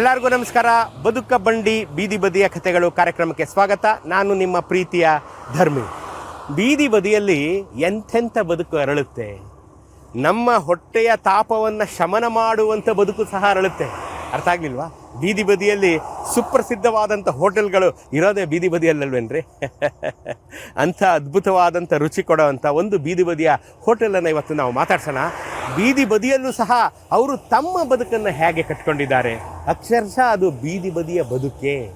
ಎಲ್ಲರಿಗೂ ನಮಸ್ಕಾರ. ಬದುಕ ಬಂಡಿ, ಬೀದಿ ಬದಿಯ ಕಥೆಗಳು ಕಾರ್ಯಕ್ರಮಕ್ಕೆ ಸ್ವಾಗತ. ನಾನು ನಿಮ್ಮ ಪ್ರೀತಿಯ ಧರ್ಮಿ. ಬೀದಿ ಬದಿಯಲ್ಲಿ ಎಂಥೆಂಥ ಬದುಕು ಅರಳುತ್ತೆ. ನಮ್ಮ ಹೊಟ್ಟೆಯ ತಾಪವನ್ನು ಶಮನ ಮಾಡುವಂಥ ಬದುಕು ಸಹ ಅರಳುತ್ತೆ. ಅರ್ಥ ಆಗ್ಲಿಲ್ವಾ? ಬೀದಿ ಬದಿಯಲ್ಲಿ ಸುಪ್ರಸಿದ್ಧವಾದಂಥ ಹೋಟೆಲ್ಗಳು ಇರೋದೇ ಬೀದಿ ಬದಿಯಲ್ಲಲ್ವೇನ್ರಿ? ಅಂಥ ಅದ್ಭುತವಾದಂಥ ರುಚಿ ಕೊಡೋವಂಥ ಒಂದು ಬೀದಿ ಬದಿಯ ಹೋಟೆಲನ್ನು ಇವತ್ತು ನಾವು ಮಾತಾಡ್ಸೋಣ. ಬೀದಿ ಬದಿಯಲ್ಲೂ ಸಹ ಅವರು ತಮ್ಮ ಬದುಕನ್ನು ಹೇಗೆ ಕಟ್ಕೊಂಡಿದ್ದಾರೆ? ಅಕ್ಷರಶಃ ಅದು ಬೀದಿ ಬದಿಯ ಬದುಕೆ.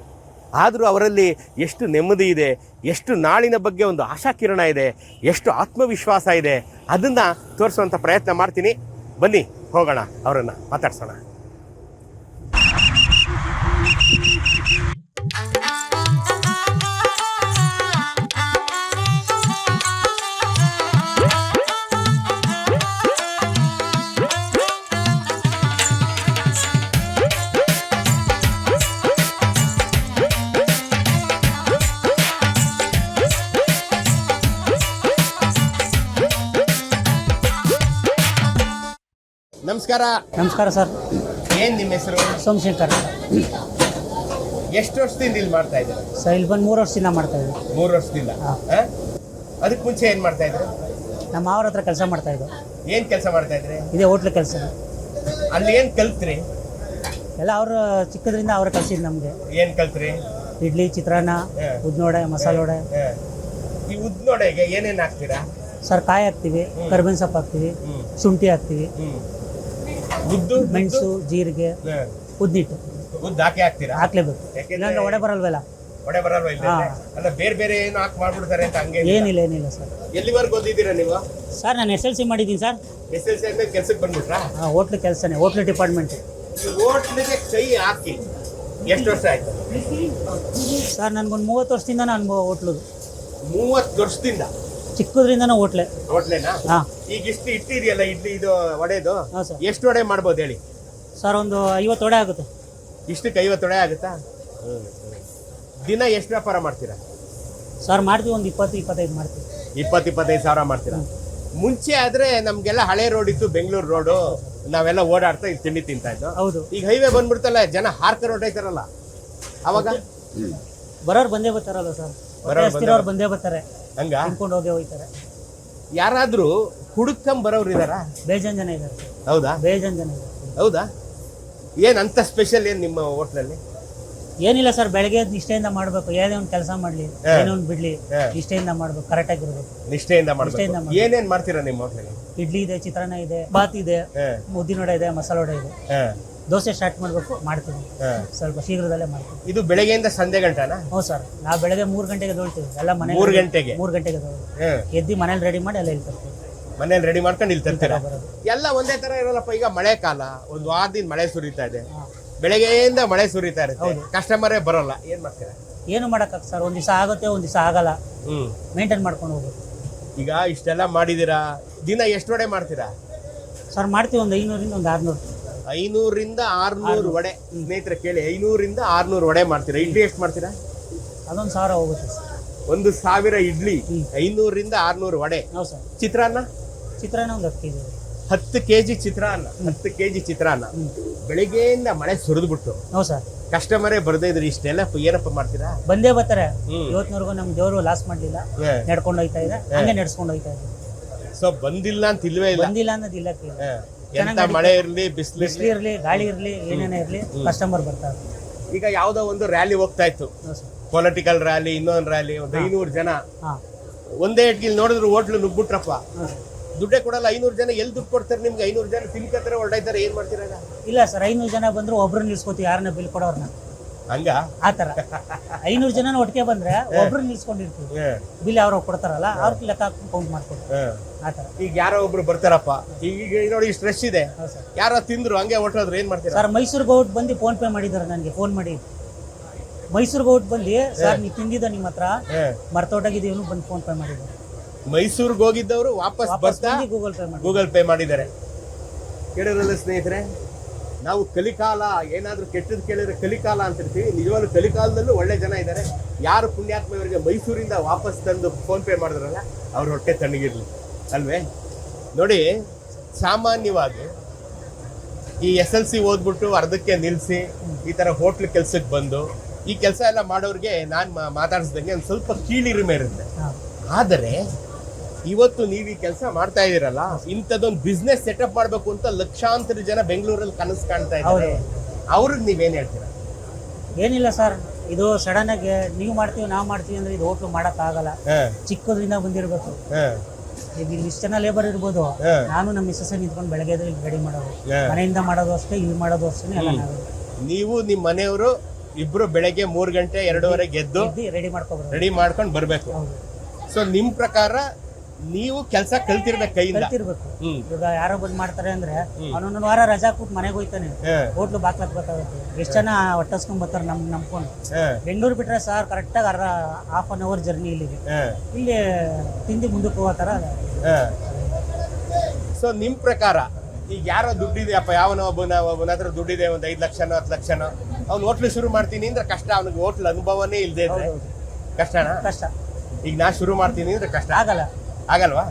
ಆದರೂ ಅವರಲ್ಲಿ ಎಷ್ಟು ನೆಮ್ಮದಿ ಇದೆ, ಎಷ್ಟು ನಾಳಿನ ಬಗ್ಗೆ ಒಂದು ಆಶಾಕಿರಣ ಇದೆ, ಎಷ್ಟು ಆತ್ಮವಿಶ್ವಾಸ ಇದೆ, ಅದನ್ನು ತೋರಿಸುವಂಥ ಪ್ರಯತ್ನ ಮಾಡ್ತೀನಿ. ಬನ್ನಿ, ಹೋಗೋಣ, ಅವರನ್ನು ಮಾತಾಡ್ಸೋಣ. ನಮಸ್ಕಾರ. ನಮಸ್ಕಾರ ಸರ್. ಏನು ನಿಮ್ಮ ಹೆಸರು? ಸೋಮಶೇಖರ್. ಎಷ್ಟು ವರ್ಷದಿಂದ ಇಲ್ಲಿ ಮಾಡ್ತಾ ಇದ್ದೀರಾ? ಸರ್ ಇಲ್ಲಿ ಬಂದು ಮೂರು ವರ್ಷದಿಂದ ಮಾಡ್ತಾ ಇದ್ದೀವಿ. ಮೂರು ವರ್ಷದಿಂದ. ಹಾ. ಆ? ಅದಕ್ಕೆ ಮುಂಚೆ ಏನು ಮಾಡ್ತಾ ಇದ್ರು? ನಮ್ಮ ಅವ್ರ ಹತ್ರ ಕೆಲಸ ಮಾಡ್ತಾ ಇದ್ದೆ ಏನು ಕೆಲಸ ಮಾಡ್ತಾ ಇದ್ರಿ? ಇದೇ ಹೋಟ್ಲ್ ಕೆಲಸ. ಅಲ್ಲಿ ಏನು ಕಲ್ತ್ರಿ? ಎಲ್ಲ ಅವರು ಚಿಕ್ಕದ್ರಿಂದ ಅವ್ರ ಕಲ್ಸಿದ್ದು ನಮಗೆ. ಏನು ಕಲ್ತ್ರಿ? ಇಡ್ಲಿ ಚಿತ್ರಾನ್ನ ಹಾ. ಉದ್ನೋಡೆ ಮಸಾಲೆ ವಡೆ. ಆ. ಈ ಉದ್ನೋಡೆಗೆ ಏನೇನು ಹಾಕ್ತೀರಾ? ಸರ್ ಕಾಯಿ ಹಾಕ್ತೀವಿ ಕರ್ಬೇವಿನ ಸೊಪ್ಪು ಹಾಕ್ತೀವಿ ಹ್ಮ್. ಶುಂಠಿ ಹಾಕ್ತೀವಿ. ಹ್ಮ್. ಉದ್ದು ಮೆಣಸು ಜೀರಿಗೆ. ಉದ್ದಿಟ್ಟು. ಉದ್ದು ಹಾಕಿ ಹಾಕ್ತೀರಾ? ಹಾಕ್ಲೇಬೇಕು. ಯಾಕೆಂದ್ರೆ- ಇಲ್ಲಾಂದ್ರೆ ಒಡೆ ಬರಲ್ವಲ್ಲ? ಒಡೆ ಬರಲ್ವಾ ಇಲ್ಲ ಅಲ್ಲ ಬೇರೆ ಬೇರೆ ಏನು ಹಾಕಿ ಮಾಡ್ಬಿಡ್ತಾರೆ ಅಂತ ಹಂಗೆ ಏನಿಲ್ಲ? ಏನಿಲ್ಲ ಸರ್. ಎಲ್ಲಿವರೆಗೂ ಓದಿದ್ದೀರಾ ನೀವು? ಸರ್ ನಾನು ಎಸ್ ಎಲ್ ಸಿ ಮಾಡಿದ್ದೀನಿ ಸರ್. ಎಸ್ ಎಲ್ ಸಿ ಆದ್ಮೇಲೆ ಕೆಲ್ಸಕ್ಕೆ ಬಂದ್ಬಿಟ್ರಾ? ಹಾಂ ಹೋಟ್ಲ್ ಕೆಲಸನೇ ಹೋಟ್ಲ್ ಡಿಪಾರ್ಟ್ಮೆಂಟ್. ಹೋಟ್ಲಿಗೆ ಕೈ ಹಾಕಿ. ಎಷ್ಟು ವರ್ಷ ಆಯ್ತು? ಸರ್ ನನಗೊಂದು ಮೂವತ್ತು ವರ್ಷದಿಂದ ನಾನು ಹೋಟ್ಲದು. ಮೂವತ್ತು ವರ್ಷದಿಂದ? ಚಿಕ್ಕದ್ರಿಂದನೂ ಹೋಟ್ಲೆ. ಹೋಟ್ಲೆನಾ? ಹಾ. ಈಗ ಇಷ್ಟು ಇಟ್ಟಿದೆಯಲ್ಲ ಇಡ್ಲಿ ಇದು ವಡೆದು? ಹಾಂ ಸರ್. ಎಷ್ಟು ವಡೆ ಮಾಡ್ಬೋದು ಹೇಳಿ? ಸರ್ ಒಂದು ಐವತ್ತು ವಡೆ ಆಗುತ್ತೆ. ಇಷ್ಟಕ್ಕೆ ಐವತ್ತು ವಡೆ ಆಗುತ್ತಾ? ದಿನ ಎಷ್ಟು ವ್ಯಾಪಾರ ಮಾಡ್ತೀರಾ? ಸರ್ ಮಾಡ್ತೀವಿ ಒಂದು ಇಪ್ಪತ್ತು ಇಪ್ಪತ್ತೈದು ಮಾಡ್ತೀವಿ. ಇಪ್ಪತ್ತು ಇಪ್ಪತ್ತೈದು ಸಾವಿರ ಮಾಡ್ತೀರಾ? ಮುಂಚೆ ಆದ್ರೆ ನಮ್ಗೆಲ್ಲ ಹಳೆ ರೋಡ್ ಇತ್ತು ಬೆಂಗಳೂರು ರೋಡು ನಾವೆಲ್ಲ ಓಡಾಡ್ತಾ ಇಲ್ಲಿ ತಿಂಡಿ ತಿಂತಾ ಇದ್ದು. ಹೌದು. ಈಗ ಹೈವೇ ಬಂದ್ಬಿಡ್ತಲ್ಲ ಜನ ಹಾರ್ಕ ರೋಡ್ ಐತಾರಲ್ಲ ಅವಾಗ? ಬರೋರು ಬಂದೇ ಬರ್ತಾರಲ್ಲ ಸರ್. ಬರೋರು ಬಂದೇ ಬರ್ತಾರೆ. ಹಂಗ? ತಿನ್ಕೊಂಡು ಹೋಗಿ ಹೋಗ್ತಾರೆ ಯಾರಾದ್ರೂ ಹುಡುಕಂ ಬರೋರು ಇದಾರಾ? ಬೇಜಾನ್ ಜನ ಇದ್ದಾರೆ ಹೌದಾ? ಬೇಜಾನ್ ಜನ ಇದ್ದಾರೆ ಹೌದಾ? ಏನ್ ಅಂತ ಸ್ಪೆಷಲ್ ಏನ್ ನಿಮ್ಮ ಹೋಟ್ಲಲ್ಲಿ? ಏನಿಲ್ಲ ಸರ್ ಬೆಳಗ್ಗೆ ಎದ್ದು ನಿಷ್ಠೆಯಿಂದ ಮಾಡಬೇಕು. ಏನೇ ಒಂದು ಕೆಲಸ ಮಾಡಲಿ. ಏನೋ ಒಂದು ಬಿಡ್ಲಿ ನಿಷ್ಠೆಯಿಂದ ಮಾಡ್ಬೇಕು ಕರೆಕ್ಟಾಗಿರ್ಬೇಕು ನಿಷ್ಠೆಯಿಂದ ನಿಷ್ಠೆಯಿಂದ ಮಾಡ್ಬೇಕು. ಮಾಡ್ಬೇಕು. ಏನೇನ್ ಮಾಡ್ತೀರಾ ನಿಮ್ಮ ಹೋಟ್ಲಲ್ಲಿ? ಇಡ್ಲಿ ಇದೆ ಚಿತ್ರಾನ್ನ ಇದೆ ಬಾತ್ ಇದೆ ಮುದ್ದಿನ ವಡೆ ಇದೆ ಮಸಾಲೆ ವಡೆ ಇದೆ. ದೋಸೆ ಸ್ಟಾರ್ಟ್ ಮಾಡಬೇಕು ಮಾಡ್ತೀವಿ ಸ್ವಲ್ಪ ಶೀಘ್ರದಲ್ಲೇ ಮಾಡ್ತೀವಿ ಇದು ಬೆಳಗ್ಗೆಯಿಂದ ಸಂಜೆ ಗಂಟೆನಾ ಹ್ಞೂ ಸರ್ ನಾವು ಬೆಳಗ್ಗೆ ಮೂರು ಗಂಟೆಗೆ ದೊಳ್ತೀವಿ. ಎಲ್ಲ ಮನೆ ಮೂರು ಗಂಟೆಗೆ? ಮೂರು ಗಂಟೆಗೆ. ಎದ್ದು ಮನೇಲಿ ರೆಡಿ ಮಾಡಿ ಎಲ್ಲ ಇಲ್ಲಿ ತರ್ತೀವಿ ಮನೇಲಿ ರೆಡಿ ಮಾಡ್ಕೊಂಡು ಇಲ್ಲಿ ತರ್ತೀರಾ ಎಲ್ಲ ಒಂದೇ ತರ ಇರಲ್ಲಪ್ಪ ಈಗ ಮಳೆ ಕಾಲ ಒಂದು ವಾರದಿಂದ ಮಳೆ ಸುರಿತಾ ಇದೆ. ಬೆಳಗ್ಗೆಯಿಂದ ಮಳೆ ಸುರಿತಾ ಇರುತ್ತೆ. ಕಸ್ಟಮರೇ ಬರೋಲ್ಲ. ಏನ್ ಮಾಡ್ತೀರಾ? ಏನು ಮಾಡೋಕ್ಕಾಗ ಸರ್ ಒಂದು ದಿವಸ ಆಗುತ್ತೆ ಒಂದ್ ದಿವಸ ಆಗಲ್ಲ. ಮೇಂಟೈನ್ ಮಾಡ್ಕೊಂಡು ಹೋಗ್ಬೇಕು. ಈಗ ಇಷ್ಟೆಲ್ಲ ಮಾಡಿದೀರಾ? ದಿನ ಎಷ್ಟು ವಡೆ ಮಾಡ್ತೀರಾ? ಸರ್ ಮಾಡ್ತೀವಿ ಒಂದು ಐನೂರಿಂದ ಒಂದು ಆರುನೂರು. ಐನೂರಿಂದ ಆರ್ನೂರು ವಡೆ. ಸ್ನೇಹಿತರೆ ಕೇಳಿ ಐನೂರಿಂದ ಆರ್ನೂರು ವಡೆ ಮಾಡ್ತೀರಾ? ಇಡ್ಲಿ ಎಷ್ಟು ಮಾಡ್ತೀರಾ? ಅದೊಂದು ಸಾವಿರ ಹೋಗುತ್ತೆ ಸರ್. ಒಂದು ಸಾವಿರ ಇಡ್ಲಿ. ಐನೂರಿಂದ ಆರ್ನೂರು ವಡೆ. ಹೌದು ಸರ್. ಚಿತ್ರಾನ್ನ? ಚಿತ್ರಾನ್ನ ಒಂದು ಹತ್ತು ಕೆಜಿ. ಹತ್ತು ಕೆ ಜಿ ಚಿತ್ರಾನ್ನ ಹತ್ತು ಕೆ ಜಿ ಚಿತ್ರಾನ್ನ ಬೆಳಿಗ್ಗೆಯಿಂದ ಮಳೆ ಸುರಿದ್ಬಿಟ್ಟು. ಹೌದು ಸರ್. ಕಸ್ಟಮರೇ ಬರ್ದೇ ಇದ್ರೆ ಇಷ್ಟೆಲ್ಲ ಏನಪ್ಪ ಮಾಡ್ತೀರಾ? ಬಂದೇ ಬರ್ತಾರೆ. ಇವತ್ತಿನವರೆಗೂ ನಮ್ಮ ದೇವರು ಲಾಸ್ ಮಾಡಲಿಲ್ಲ. ನಡ್ಕೊಂಡು ಹೋಗ್ತಾ ಇದೆ ಹಂಗೆ ನಡ್ಸ್ಕೊಂಡು ಹೋಗ್ತಾ ಇದೆ ಸೊ ಬಂದಿಲ್ಲ ಅಂತ ಇಲ್ವೇ ಇಲ್ಲ. ಬಂದಿಲ್ಲ ಅನ್ನೋದಿಲ್ಲ. ಎಂತ ಮಳೆ ಇರ್ಲಿ ಬಿಸಿಲು ಬಿಸಿಲು ಇರಲಿ ಗಾಳಿ ಇರಲಿ ಏನೇನೇ ಇರಲಿ ಕಸ್ಟಮರ್ ಬರ್ತಾರೆ ಈಗ ಯಾವ್ದೋ ಒಂದು ರ್ಯಾಲಿ ಹೋಗ್ತಾ ಇತ್ತು. ಪೊಲಿಟಿಕಲ್ ರ್ಯಾಲಿ ಇನ್ನೊಂದು ರ್ಯಾಲಿ ಒಂದು ಐನೂರು ಜನ. ಹಾಂ. ಒಂದೇ ಇಟ್ಗಿಲ್ ನೋಡಿದ್ರು ಹೋಟ್ಲು ನುಗ್ಬಿಟ್ರಪ್ಪ. ದುಡ್ಡೆ ಕೊಡಲ್ಲ ಐನೂರು ಜನ ಎಲ್ಲಿ ದುಡ್ಡು ಕೊಡ್ತಾರೆ ನಿಮ್ಗೆ? ಐನೂರು ಜನ ತಿನ್ಕತ್ತಾರೆ ಹೊರಡಾಯ್ತಾರೆ ಏನ್ ಮಾಡ್ತೀರಾಗ ಇಲ್ಲ ಸರ್ ಐನೂರು ಜನ ಬಂದ್ರು ಒಬ್ರು ನಿಲ್ಸ್ಕೋತೀವಿ ಯಾರನ್ನ ಬಿಲ್ ಕೊಡೋರ್ನ. ಹಂಗ? ಆ ತರ ಐನೂರು ಜನ ಒಟ್ಟಿಗೆ ಬಂದ್ರೆ ಒಬ್ರು ನಿಲ್ಸ್ಕೊಂಡಿರ್ತೀವಿ. ಬಿಲ್ ಅವ್ರು ಕೊಡ್ತಾರಲ್ಲ ಅವ್ರಿಗೆ ಲೆಕ್ಕ ಕೌಂಟ್ ಮಾಡ್ಕೊಡ್ತಾರೆ ಆ ಈಗ ಯಾರೋ ಒಬ್ರು ಬರ್ತಾರಪ್ಪ. ಈಗ ನೋಡಿ ಸ್ಟ್ರೆಸ್ ಇದೆ. ಯಾರೋ ತಿಂದ್ರು ಹಂಗೆ ಹೊಟ್ಟೋದ್ರೆ ಏನ್ ಮಾಡ್ತೀರಾ? ಸರ್ ಮೈಸೂರಿಗೆ ಹೋಗ್ಬಿಟ್ಟು ಬಂದು ಫೋನ್ ಪೇ ಮಾಡಿದಾರೆ ನನಗೆ ಫೋನ್ ಮಾಡಿ. ಮೈಸೂರಿಗೆ ಹೋಗ್ ಬಂದು ಸರ್ ನೀವು ತಿಂದಿದ್ದ ನಿಮ್ಮ ಹತ್ರ? ಮರ್ತೋಟಾಗಿದ್ದೀವಿ ಬಂದು ಫೋನ್ ಪೇ ಮಾಡಿದ್ದಾರೆ ಮೈಸೂರಿಗೆ ಹೋಗಿದ್ದವರು ವಾಪಸ್ ಬರ್ತಾ ಗೂಗಲ್ ಪೇ ಗೂಗಲ್ ಪೇ ಮಾಡಿದ್ದಾರೆ. ಕೇಳಿರಲ್ಲ ಸ್ನೇಹಿತರೆ? ನಾವು ಕಲಿಕಾಲ ಏನಾದರೂ ಕೆಟ್ಟದ್ದು ಕೇಳಿದ್ರೆ ಕಲಿಕಾಲ ಅಂತಿರ್ತೀವಿ. ನಿಜವಾಗ್ಲೂ ಕಲಿಕಾಲದಲ್ಲೂ ಒಳ್ಳೆ ಜನ ಇದ್ದಾರೆ. ಯಾರು ಪುಣ್ಯಾತ್ಮ ಇವರಿಗೆ ಮೈಸೂರಿಂದ ವಾಪಸ್ ತಂದು ಫೋನ್ ಪೇ ಮಾಡಿದ್ರಲ್ಲ ಅವ್ರ ಹೊಟ್ಟೆ ತಣ್ಣಗಿರಲಿ. ಅಲ್ವೇ? ನೋಡಿ ಸಾಮಾನ್ಯವಾಗಿ ಈ ಎಸ್ ಎಲ್ ಸಿ ಓದ್ಬಿಟ್ಟು ಅರ್ಧಕ್ಕೆ ನಿಲ್ಲಿಸಿ ಈ ಥರ ಹೋಟ್ಲ್ ಕೆಲಸಕ್ಕೆ ಬಂದು ಈ ಕೆಲಸ ಎಲ್ಲ ಮಾಡೋರಿಗೆ ನಾನು ಮಾತಾಡಿಸ್ದಂಗೆ ಒಂದು ಸ್ವಲ್ಪ ಕೀಳಿರಿಮೆ ಇರುತ್ತೆ. ಆದರೆ ಇವತ್ತು ನೀವು ಈ ಕೆಲಸ ಮಾಡ್ತಾ ಇದೀರಲ್ಲ ಇಂಥದ್ದೊಂದು ಬಿಸ್ನೆಸ್ ಸೆಟಪ್ ಮಾಡಬೇಕು ಅಂತ ಲಕ್ಷಾಂತರ ಜನ ಬೆಂಗಳೂರಲ್ಲಿ ಕನಸು ಕಾಣ್ತಾ ಇದ್ದಾರೆ. ಅವ್ರಿಗೆ ನೀವೇನ್ ಹೇಳ್ತೀರಾ? ಏನಿಲ್ಲ ಸರ್ ಇದು ಸಡನ್ ಆಗಿ ನೀವು ಮಾಡ್ತೀವಿ ನಾವು ಮಾಡ್ತೀವಿ ಅಂದ್ರೆ ಇದು ಹೋಟ್ಲು ಮಾಡಕ್ ಆಗಲ್ಲ. ಚಿಕ್ಕದ್ರಿಂದ ಬಂದಿರಬೇಕು. ಈಗ ಇಲ್ಲಿ ಇಷ್ಟು ಜನ ಲೇಬರ್ ಇರ್ಬೋದು. ನಾನು ನಮ್ಮ ಮಿಸ್ಸಸ್ ನಿಂತ್ಕೊಂಡು ಬೆಳಗ್ಗೆ ಇಲ್ಲಿ ರೆಡಿ ಮಾಡೋದು. ಮನೆಯಿಂದ ಮಾಡೋದು ಅಷ್ಟೇ ಇಲ್ಲಿ ಮಾಡೋದು ಅಷ್ಟೇ ಎಲ್ಲ ನೀವು ನಿಮ್ಮ ಮನೆಯವರು ಇಬ್ರು ಬೆಳಗ್ಗೆ ಮೂರು ಗಂಟೆ ಎರಡೂವರೆಗೆ ಎದ್ದು ರೆಡಿ ಮಾಡ್ಕೊಬೇಕು ರೆಡಿ ಮಾಡ್ಕೊಂಡು ಬರ್ಬೇಕು. ಸೊ ನಿಮ್ ಪ್ರಕಾರ ನೀವು ಕೆಲಸ ಕಲ್ತಿರ್ಬೇಕು ಕೈಯಿಂದ. ಕಲ್ತಿರ್ಬೇಕು. ಹ್ಮ್. ಇವಾಗ ಯಾರೋ ಬಂದ್ ಮಾಡ್ತಾರೆ ಅಂದ್ರೆ ಅವನೊಂದೊಂದು ವಾರ ರಜಾ ಕೂತ್ ಮನೆಗೆ ಹೋಯ್ತಾನೆ. ಹಾ. ಹೋಟ್ಲು ಬಾಕ್ಲಕ್ ಬೇಕಾಗುತ್ತೆ ಎಷ್ಟು ಜನ ಒಟ್ಟಸ್ಕೊಂಡ್ ಬರ್ತಾರೆ ನಮ್ ನಂಬ್ಕೊಂಡು ಹಾ, ಬೆಂಗಳೂರು ಬಿಟ್ರೆ ಸರ್ ಕರೆಕ್ಟಾಗಿ ಅರ್ಧ ಹಾಫ್ ಅನ್ ಅವರ್ ಜರ್ನಿ ಇಲ್ಲಿಗೆ. ಹ, ಇಲ್ಲಿ ತಿಂದು ಮುಂದಕ್ಕೆ ಹೋಗೋ ಥರ ಹ. ಸೊ ನಿಮ್ ಪ್ರಕಾರ ಈಗ ಯಾರೋ ದುಡ್ಡಿದೆಯಪ್ಪ ಯಾವನೋ ಒಬ್ಬನ ಒಬ್ಬನ ಹತ್ರ ದುಡ್ಡಿದೆ ಒಂದು ಐದ್ ಲಕ್ಷನೋ ಹತ್ತು ಲಕ್ಷನೋ ಅವ್ನು ಹೋಟ್ಲು ಶುರು ಮಾಡ್ತೀನಿ ಅಂದ್ರೆ ಕಷ್ಟ. ಅವ್ನಿಗೆ ಹೋಟ್ಲ್ ಅನುಭವನೇ ಇಲ್ಲದೆ ಇದ್ರೆ. ಕಷ್ಟನಾ? ಕಷ್ಟ. ಈಗ ನಾ ಶುರು ಮಾಡ್ತೀನಿ ಅಂದ್ರೆ ಕಷ್ಟ. ಆಗಲ್ಲ. ಆಗಲ್ವಾ?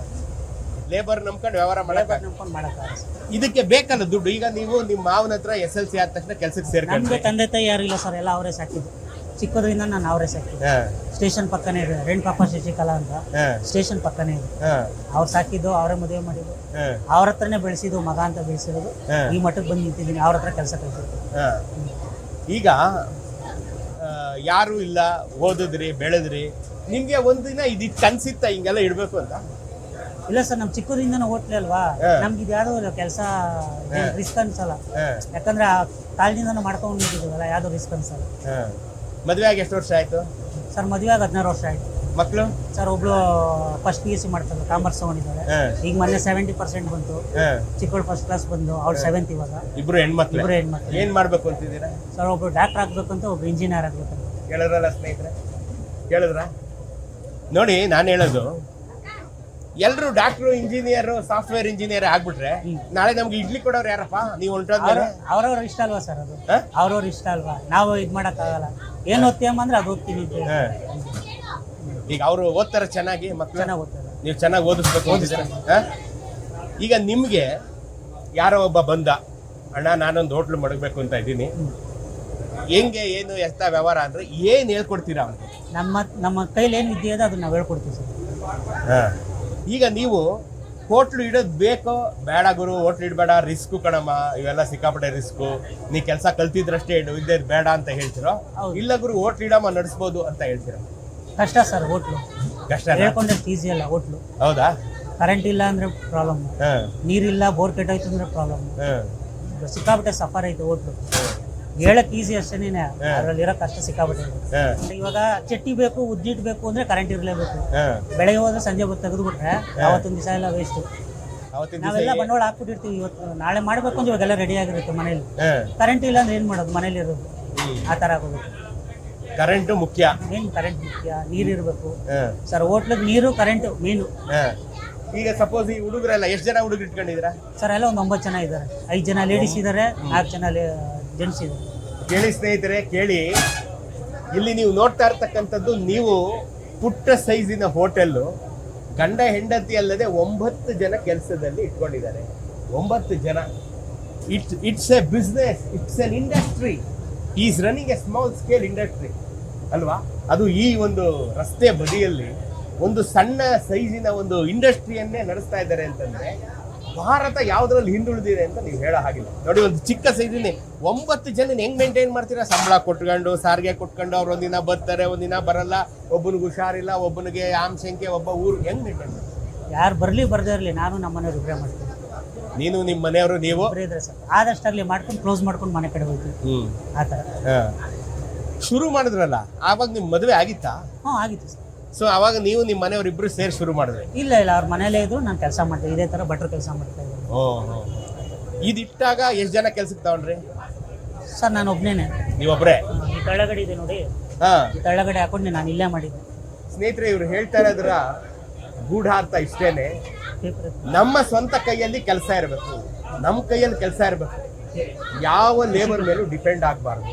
ಲೇಬರ್ ನಂಬ್ಕೊಂಡು ವ್ಯವಹಾರ ಮಾಡಕ ನಂಬ್ಕೊಂಡು ಮಾಡಕ್ಕಾಗಲ್ಲ ಇದಕ್ಕೆ ಬೇಕಲ್ಲ ದುಡ್ಡು. ಈಗ ನೀವು ನಿಮ್ಮ ಮಾವನ ಹತ್ರ ಎಸ್ ಎಲ್ ಸಿ ಆದ ತಕ್ಷಣ ಕೆಲ್ಸಕ್ಕೆ ಸೇರ್ಕೊಂಡು ಸೇರ್ಕೊಂಡ್ರಿ ತಂದೆ ತಾಯಿ ಯಾರು ಇಲ್ಲ ಸರ್ ಎಲ್ಲ ಅವರೇ ಸಾಕಿದ್ದು. ಚಿಕ್ಕದ್ರಿಂದ ನಾನು ಅವರೇ ಸಾಕಿದ್ದು. ಹಾ, ಸ್ಟೇಷನ್ ಪಕ್ಕನೇ ಇದೆ ರೇಣುಕಾಪ ಶಶಿಕಲಾ ಅಂತ. ಹಾ, ಸ್ಟೇಷನ್ ಪಕ್ಕನೇ ಇದೆ ಹಾ, ಅವ್ರು ಸಾಕಿದ್ದು ಅವರೇ ಮದುವೆ ಮಾಡಿದ್ದು. ಹಾ, ಅವ್ರ ಹತ್ರನೇ ಬೆಳೆಸಿದ್ದು ಮಗ ಅಂತ ಬೆಳೆಸಿರೋದು. ಹಾ. ಈ ಮಠಕ್ಕೆ ಬಂದು ನಿಂತಿದ್ದೀನಿ ಅವ್ರ ಹತ್ರ ಕೆಲಸ ಕಲ್ತಿದ್ದು ಹಾ. ಈಗ ಆ, ಯಾರು ಇಲ್ಲ ಓದಿದ್ರಿ ಬೆಳೆದ್ರಿ ನಿಮ್ಗೆ ಒಂದಿನ ಇದು ಕನ್ಸಿತ್ತ ಹಿಂಗೆಲ್ಲ ಇಡ್ಬೇಕು ಅಂತ? ಇಲ್ಲ ಸರ್ ನಮ್ ಚಿಕ್ಕದ್ರಿಂದನೂ ಹೋಟ್ಲೆ ಅಲ್ವಾ. ನಮ್ಗೆ ಇದು ಯಾವ್ದೋ ಕೆಲಸ ರಿಸ್ಕ್ ಅನ್ಸಲ್ಲ. ಯಾಕಂದ್ರೆ ಆ ಕಾಲದಿಂದನೂ ಮಾಡ್ಕೊಂಡು ನಿಂತಿದ್ದೀವಲ್ಲ ಯಾವ್ದು ರಿಸ್ಕ್ ಅನ್ಸಲ್ಲ. ಮದ್ವೆ ಆಗಿ ಎಷ್ಟು ವರ್ಷ ಆಯ್ತು? ಸರ್ ಮದುವೆ ಆಗಿ ಹದಿನಾರು ವರ್ಷ ಆಯ್ತು. ಮಕ್ಕಳು ಸರ್ ಒಬ್ಳು ಫಸ್ಟ್ ಪಿ ಎಸ್ ಸಿ ಮಾಡ್ತಾರೆ ಕಾಮರ್ಸ್ ತಗೊಂಡಿದ್ದಾರೆ ಈಗ ಮೊನ್ನೆ ಸೆವೆಂಟಿ ಪರ್ಸೆಂಟ್ ಬಂತು. ಚಿಕ್ಕವಳು ಫಸ್ಟ್ ಕ್ಲಾಸ್ ಬಂದು ಅವ್ಳು ಸೆವೆಂತ್ ಇವಾಗ. ಇಬ್ರು ಹೆಣ್ಮಕ್ಳು. ಇಬ್ರು ಹೆಣ್ಮಕ್ಳು. ಏನ್ ಮಾಡ್ಬೇಕು ಅಂತಿದ್ದೀರಾ? ಸರ್ ಒಬ್ರು ಡಾಕ್ಟರ್ ಆಗ್ಬೇಕಂತ ಒಬ್ರು ಇಂಜಿನಿಯರ್ ಆಗ್ಬೇಕಂತ. ಕೇಳಿದ್ರಲ್ಲ ಸ್ನೇಹಿತರೆ? ಕೇಳಿದ್ರ? ನೋಡಿ ನಾನು ಹೇಳೋದು. ಎಲ್ರು ಡಾಕ್ಟ್ರು ಇಂಜಿನಿಯರ್ ಸಾಫ್ಟ್ವೇರ್ ಇಂಜಿನಿಯರ್ ಆಗ್ಬಿಟ್ರೆ ನಾಳೆ ನಮ್ಗೆ ಇಡ್ಲಿ ಕೊಡೋರು ಯಾರಪ್ಪ? ನೀವು ಹೊಂಟೋದ್ಮೇಲೆ? ಅವ್ರವ್ರ ಇಷ್ಟ ಅಲ್ವಾ ಸರ್ ಅದು? ಹಾ? ಅವ್ರವ್ರ ಇಷ್ಟ ಅಲ್ವಾ? ನಾವು ಇದು ಆಗಲ್ಲ ಏನ್ ಓದ್ತೀಯಮ್ಮ ಅಂದ್ರೆ ಅದು ಓದ್ತೀನಿ ಅಂತ ಹೇಳಿ. ಹಾ. ಈಗ ಅವರು ಓದ್ತಾರೆ ಚೆನ್ನಾಗಿ ಮತ್ತೆ ಚೆನ್ನಾಗಿ ಓದ್ತಾರೆ. ನೀವು ಚೆನ್ನಾಗಿ ಓದಿಸ್ಬೇಕು ಅಂತಿದ್ದೀರ? ಹಾ? ಈಗ ನಿಮ್ಗೆ ಯಾರೋ ಒಬ್ಬ ಬಂದ ಅಣ್ಣ ನಾನೊಂದು ಹೋಟ್ಲು ಮಡಗಬೇಕು ಅಂತ ಇದ್ದೀನಿ. ಹೆಂಗೆ ಏನು ಎಷ್ಟ ವ್ಯವಹಾರ ಅಂದ್ರೆ ಏನು ಹೇಳ್ಕೊಡ್ತೀರಾ ನಮ್ಮ ನಮ್ಮ ಕೈಲಿ ಏನು ವಿದ್ಯೆ ಅದು ಅದನ್ನ ನಾವು ಹೇಳ್ಕೊಡ್ತೀವಿ ಸರ್. ಈಗ ನೀವು ಹೋಟ್ಲು ಇಡೋದು ಬೇಕೋ? ಬೇಡ ಗುರು ಹೋಟ್ಲು ಇಡಬೇಡ ರಿಸ್ಕು ಕಣಮ್ಮ ಇವೆಲ್ಲ ಸಿಕ್ಕಾಪಟ್ಟೆ ರಿಸ್ಕು. ನೀ ಕೆಲಸ ಕಲ್ತಿದ್ರಷ್ಟೇ ಇಡು ಇದ್ದೇ ಬೇಡ ಅಂತ ಹೇಳ್ತಿರೋ? ಹೌದು. ಇಲ್ಲ ಗುರು ಹೋಟ್ಲು ಇಡಮ್ಮ ನಡೆಸ್ಬೋದು ಅಂತ ಹೇಳ್ತೀರ? ಕಷ್ಟ ಸರ್ ಹೋಟ್ಲು. ಕಷ್ಟ ಹೇಳ್ಕೊಂಡಷ್ಟು ಈಸಿ ಅಲ್ಲ ಹೋಟ್ಲು. ಹೌದಾ? ಕರೆಂಟ್ ಇಲ್ಲ ಅಂದ್ರೆ ಪ್ರಾಬ್ಲಮ್ ಹಾಂ. ನೀರಿಲ್ಲ ಬೋರ್ ಕೆಟ್ಟೋಯ್ತು ಅಂದ್ರೆ ಪ್ರಾಬ್ಲಮ್ ಹಾಂ. ಸಿಕ್ಕಾಪಟ್ಟೆ ಸಫರ್ ಐತೆ ಹೋಟ್ಲು. ಹೇಳಕ್ ಈಸಿ ಅಷ್ಟೇನೆ ಅದ್ರಲ್ಲಿ ಇರೋ ಕಷ್ಟ ಸಿಕ್ಕಾಬಿಟ್ಟಿದೆ ಇವಾಗ ಚಟ್ಟಿ ಬೇಕು ಉದ್ದಿಟ್ ಬೇಕು ಅಂದ್ರೆ ಕರೆಂಟ್ ಇರಲೇಬೇಕು. ಬೆಳಗ್ಗೆ ಹೋದ್ರೆ ಸಂಜೆ ಹೊತ್ತು ತೆಗೆದು ಬಿಟ್ರೆ ಅವತ್ತೊಂದು ದಿವಸ ಎಲ್ಲ ವೇಸ್ಟ್ ನಾವೆಲ್ಲ ಬಂಡವಾಳ ಹಾಕ್ಬಿಟ್ಟಿರ್ತೀವಿ ಇವತ್ತು. ನಾಳೆ ಮಾಡ್ಬೇಕು ಅಂದ್ರೆ ಇವಾಗೆಲ್ಲ ರೆಡಿ ಆಗಿರುತ್ತೆ ಮನೇಲಿ ಕರೆಂಟ್ ಇಲ್ಲ ಅಂದ್ರೆ ಏನ್ ಮಾಡೋದು? ಮನೇಲಿ ಇರೋದು. ಆ ತರ ಆಗೋದು ಕರೆಂಟ್ ಮುಖ್ಯ. ಮೇನ್ ಕರೆಂಟ್ ಮುಖ್ಯ? ನೀರು ಇರಬೇಕು. ಸರ್ ಹೋಟ್ಲಿಗೆ ನೀರು ಕರೆಂಟ್ ಮೇನು ಈಗ ಸಪೋಸ್ ಈ ಹುಡುಗರೆಲ್ಲ ಎಷ್ಟು ಜನ ಹುಡುಗರು ಇಟ್ಕೊಂಡಿದ್ದೀರಾ? ಸರ್ ಎಲ್ಲ ಒಂದು ಒಂಬತ್ತು ಜನ ಇದ್ದಾರೆ. ಐದು ಜನ ಲೇಡೀಸ್ ಇದ್ದಾರೆ ನಾಲ್ಕು ಜನ ಇದ್ದಾರೆ ಕೇಳಿ ಸ್ನೇಹಿತರೆ, ಕೇಳಿ. ಇಲ್ಲಿ ನೀವು ನೋಡ್ತಾ ಇರ್ತಕ್ಕಂಥದ್ದು ನೀವು ಪುಟ್ಟ ಸೈಜಿನ ಹೋಟೆಲ್ಲು, ಗಂಡ ಹೆಂಡತಿ ಅಲ್ಲದೆ ಒಂಬತ್ತು ಜನ ಕೆಲಸದಲ್ಲಿ ಇಟ್ಕೊಂಡಿದ್ದಾರೆ. ಒಂಬತ್ತು ಜನ. It's it's a business it's an industry is running a small scale industry ಅಲ್ವಾ? ಅದು ಈ ಒಂದು ರಸ್ತೆ ಬದಿಯಲ್ಲಿ ಒಂದು ಸಣ್ಣ ಸೈಜಿನ ಒಂದು ಇಂಡಸ್ಟ್ರಿಯನ್ನೇ ನಡೆಸ್ತಾ ಇದ್ದಾರೆ ಅಂತಂದ್ರೆ ಭಾರತ ಯಾವ್ದ್ರಲ್ಲಿ ಹಿಂದುಳಿದಿದೆ ಅಂತ ನೀವು ಹೇಳೋ ಹಾಗಿಲ್ಲ. ನೋಡಿ ಒಂದು ಚಿಕ್ಕ ಸೈಜಿನ ಒಂಬತ್ತು ಜನ ಹೆಂಗ್ ಮೇಂಟೈನ್ ಮಾಡ್ತೀರಾ? ಸಂಬಳ ಕೊಟ್ಕೊಂಡು ಸಾರಿಗೆ ಕೊಟ್ಕೊಂಡು ಅವ್ರು ಒಂದಿನ ಬರ್ತಾರೆ ಒಂದಿನ ಬರಲ್ಲ ಒಬ್ಬನಿಗೆ ಹುಷಾರಿಲ್ಲ ಒಬ್ಬನಿಗೆ ಆಮ್ಸಂಖ್ಯೆ ಒಬ್ಬ ಊರು ಹೆಂಗ್ ಮೇಂಟೈನ್ ಮಾಡ್ತಾರೆ? ಯಾರು ಬರಲಿ ಬರದೇ ಇರಲಿ ನಾನು ನಮ್ಮ ಮನೆಯವ್ರು ಇಬ್ಬರೇ ಮಾಡ್ತೀನಿ ನೀನು ನಿಮ್ಮ ಮನೆಯವರು ನೀವು? ಇಬ್ಬರೇ ಇದ್ರೆ ಸರ್ ಆದಷ್ಟಾಗಲಿ ಮಾಡ್ಕೊಂಡು ಕ್ಲೋಸ್ ಮಾಡ್ಕೊಂಡು ಮನೆ ಕಡೆ ಹೋಗ್ತೀವಿ. ಹ್ಮ್. ಆ ಥರ. ಶುರು ಮಾಡಿದ್ರಲ್ಲ ಆವಾಗ ನಿಮ್ ಮದುವೆ ಆಗಿತ್ತಾ? ಹ್ಞೂ ಆಗಿತ್ತು ಸರ್. ಸೊ ಅವಾಗ ನೀವು ನಿಮ್ಮ ಮನೆಯವ್ರು ಇಬ್ರು ಸೇರಿ ಶುರು ಮಾಡಿದ್ರಿ? ಇಲ್ಲ ಇಲ್ಲ ಅವ್ರ ಮನೇಲೇ ಇದ್ರು ನಾನು ಕೆಲಸ ಮಾಡ್ತೀನಿ ಇದೇ ಥರ ಭಟ್ರು ಕೆಲಸ ಮಾಡ್ತಾ ಇದ್ದೀನಿ. ಇದಿಟ್ಟಾಗ ಎಷ್ಟು ಜನ ಕೆಲ್ಸಕ್ಕೆ ತಗೊಂಡ್ರಿ? ಸರ್ ನಾನು ಒಬ್ಬನೇ ನೀವೊಬ್ರೆ? ಈ ತಳ್ಳಗಡೆ ಇದೆ ನೋಡಿ. ಹಾ. ಈ ತಳ್ಳಗಡೆ ಹಾಕೊಂಡು ನಾನು ಇಲ್ಲೇ ಮಾಡಿದ್ದೆ. ಸ್ನೇಹಿತರೆ ಇವ್ರು ಹೇಳ್ತಾ ಇರೋದ್ರ ಗೂಢಾರ್ಥ ಇಷ್ಟೇನೆ. ನಮ್ಮ ಸ್ವಂತ ಕೈಯಲ್ಲಿ ಕೆಲಸ ಇರಬೇಕು. ನಮ್ಮ ಕೈಯಲ್ಲಿ ಕೆಲಸ ಇರಬೇಕು. ಯಾವ ಲೇಬರ್ ಮೇಲೂ ಡಿಪೆಂಡ್ ಆಗಬಾರ್ದು.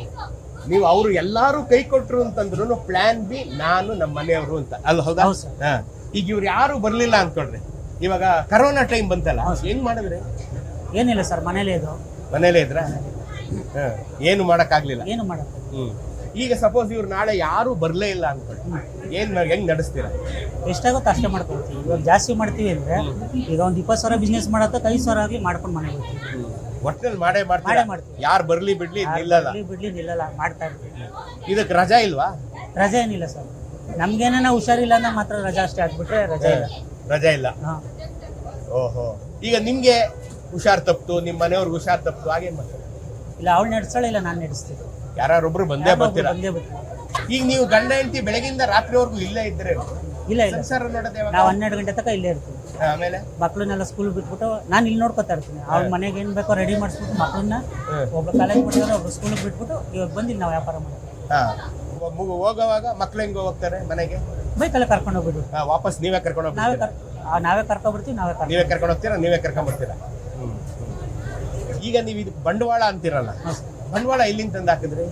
ನೀವು ಅವರು ಎಲ್ಲಾರು ಕೈ ಕೊಟ್ಟರು ಅಂತಂದ್ರು ಪ್ಲಾನ್ ಬಿ ನಾನು ನಮ್ಮ ಮನೆಯವರು ಅಂತ. ಅಲ್ಲ ಹೌದಾ. ಈಗ ಇವ್ರು ಯಾರು ಬರ್ಲಿಲ್ಲ ಅನ್ಕೊಳ್ರಿ ಇವಾಗ ಕರೋನಾ ಟೈಮ್ ಬಂತಲ್ಲ ಹೌದು ಮಾಡಿದ್ರೆ ಹೆಂಗ್ ಮಾಡಿದ್ರಿ? ಏನಿಲ್ಲ ಸರ್ ಮನೇಲೇ ಇದು ಮನೇಲೇ ಇದ್ರ. ಏನು ಮಾಡಕ್ಕಾಗ್ಲಿಲ್ಲ. ಏನು ಮಾಡಕ್ಕೆ ಹ್ಮ್. ಈಗ ಸಪೋಸ್ ಇವ್ರು ನಾಳೆ ಯಾರು ಬರ್ಲೇ ಇಲ್ಲ ಅನ್ಕೊಳ್ಳಿ ಏನ್ ಹೆಂಗ್ ನಡೆಸ್ತೀರ? ಎಷ್ಟಾಗುತ್ತೋ ಅಷ್ಟೇ ಮಾಡ್ಕೊಳ್ತೀವಿ ಇವಾಗ ಜಾಸ್ತಿ ಮಾಡ್ತೀವಿ ಅಂದ್ರೆ ಈಗ ಒಂದು ಇಪ್ಪತ್ತು ಸಾವಿರ ಬಿಸ್ನೆಸ್ ಮಾಡತ್ತ ಐದು ಸಾವಿರ ಆಗಲಿ ಮಾಡ್ಕೊಂಡು ಮನೆಗೆ ಹೋಗ್ತೀವಿ. ಒಟ್ಟಿನಲ್ಲಿ ಮಾಡೇ ಮಾಡೇ ಮಾಡ್ತೀರಾ ಮಾಡ್ತೀವಿ. ಯಾರು ಬರ್ಲಿ ಬಿಡ್ಲಿ ನಿಲ್ಲಲ್ಲ. ಬಿಡ್ಲಿ ನಿಲ್ಲಲ್ಲ ಮಾಡ್ತಾ ಇರ್ತೀವಿ. ಇದಕ್ಕೆ ರಜಾ ಇಲ್ವಾ? ರಜೆ ಏನಿಲ್ಲ ಸರ್. ನಮ್ಗೇನ ಹುಷಾರಿಲ್ಲ ಅಂದ್ರೆ ಮಾತ್ರ ರಜಾ ಅಷ್ಟೇ ಆಗ್ಬಿಟ್ರೆ ರಜೆ ಇಲ್ಲ. ರಜಾ ಇಲ್ಲ. ಹಾಂ. ಓಹೋ. ಈಗ ನಿಮ್ಗೆ ಹುಷಾರ್ ತಪ್ಪು ನಿಮ್ ಮನೆಯವ್ರಿಗೆ ಹುಷಾರ್ ತಪ್ಪು ಹಾಗೇನ್ ಮಾಡ್ತಾರೆ? ಇಲ್ಲ ಅವ್ಳು ನಡೆಸ್ತಾಳೆ ಇಲ್ಲ ನಾನು ನಡೆಸ್ತೀನಿ. ಯಾರೊಬ್ರು ಬಂದೇ ಬರ್ತೀರಾ? ಬಂದೇ ಬರ್ತೀನಿ ಈಗ ನೀವು ಗಂಡ ಹೆಂಡತಿ ಬೆಳಗಿಂದ ರಾತ್ರಿವರೆಗೂ ಇಲ್ಲೇ ಇದ್ರೆ ಇಲ್ಲ ಇಲ್ಲ. ಸಂಸಾರ ನೋಡೋದೇ ಯಾವಾಗ? ನಾವು ಹನ್ನೆರಡು ಗಂಟೆ ತನಕ ಇಲ್ಲೇ ಇರ್ತೀವಿ. ಆಮೇಲೆ? ಮಕ್ಳನ್ನೆಲ್ಲ ಸ್ಕೂಲ್ ಬಿಟ್ಬಿಟ್ಟು ನಾನು ಇಲ್ಲಿ ನೋಡ್ಕೊತಾ ಇರ್ತೀನಿ. ಅವ್ರ ಮನೆಗೆ ಏನು ಬೇಕೋ ರೆಡಿ ಮಾಡಿಸ್ಬಿಟ್ಟು ಮಕ್ಕಳನ್ನ ಒಬ್ಬ ಒಬ್ರು ಕಾಲೇಜ್ ಮಾಡಿದ್ರೆ ಒಬ್ರು ಸ್ಕೂಲಿಗೆ ಬಿಟ್ಬಿಟ್ಟು ಇವಾಗ ಬಂದು ನಾವು ವ್ಯಾಪಾರ ಮಾಡ್ತೀವಿ. ಹಾ. ಒಬ್ಬ ಮಗು ಹೋಗೋವಾಗ ಮಕ್ಳು ಹೆಂಗ್ ಹೋಗ್ತಾರೆ ಮನೆಗೆ? ಬೈಕಲ್ಲ ಕರ್ಕೊಂಡು ಹೋಗ್ಬಿಡು ಹಾ, ವಾಪಸ್ ನೀವೇ ಕರ್ಕೊಂಡು ನಾವೇ ಹೋಗ್ತೀರಾ ಕರ್ ಆ, ನಾವೇ ಕರ್ಕೊಬಿಡ್ತೀವಿ ನಾವೇ ಕರ್ಕೊಂಡು ನೀವೇ ಕರ್ಕೊಂಡು ಹೋಗ್ತೀರಾ ನೀವೇ ಕರ್ಕೊಂಡ್ ಬರ್ತೀರಾ? ಹ್ಮ್. ಈಗ ನೀವು ಇದು ಬಂಡವಾಳ ಅಂತಿರಲ್ಲ? ಬಂಡವಾಳ ಎಲ್ಲಿಂದ ತಂದು ಹಾಕಿದ್ರಿ?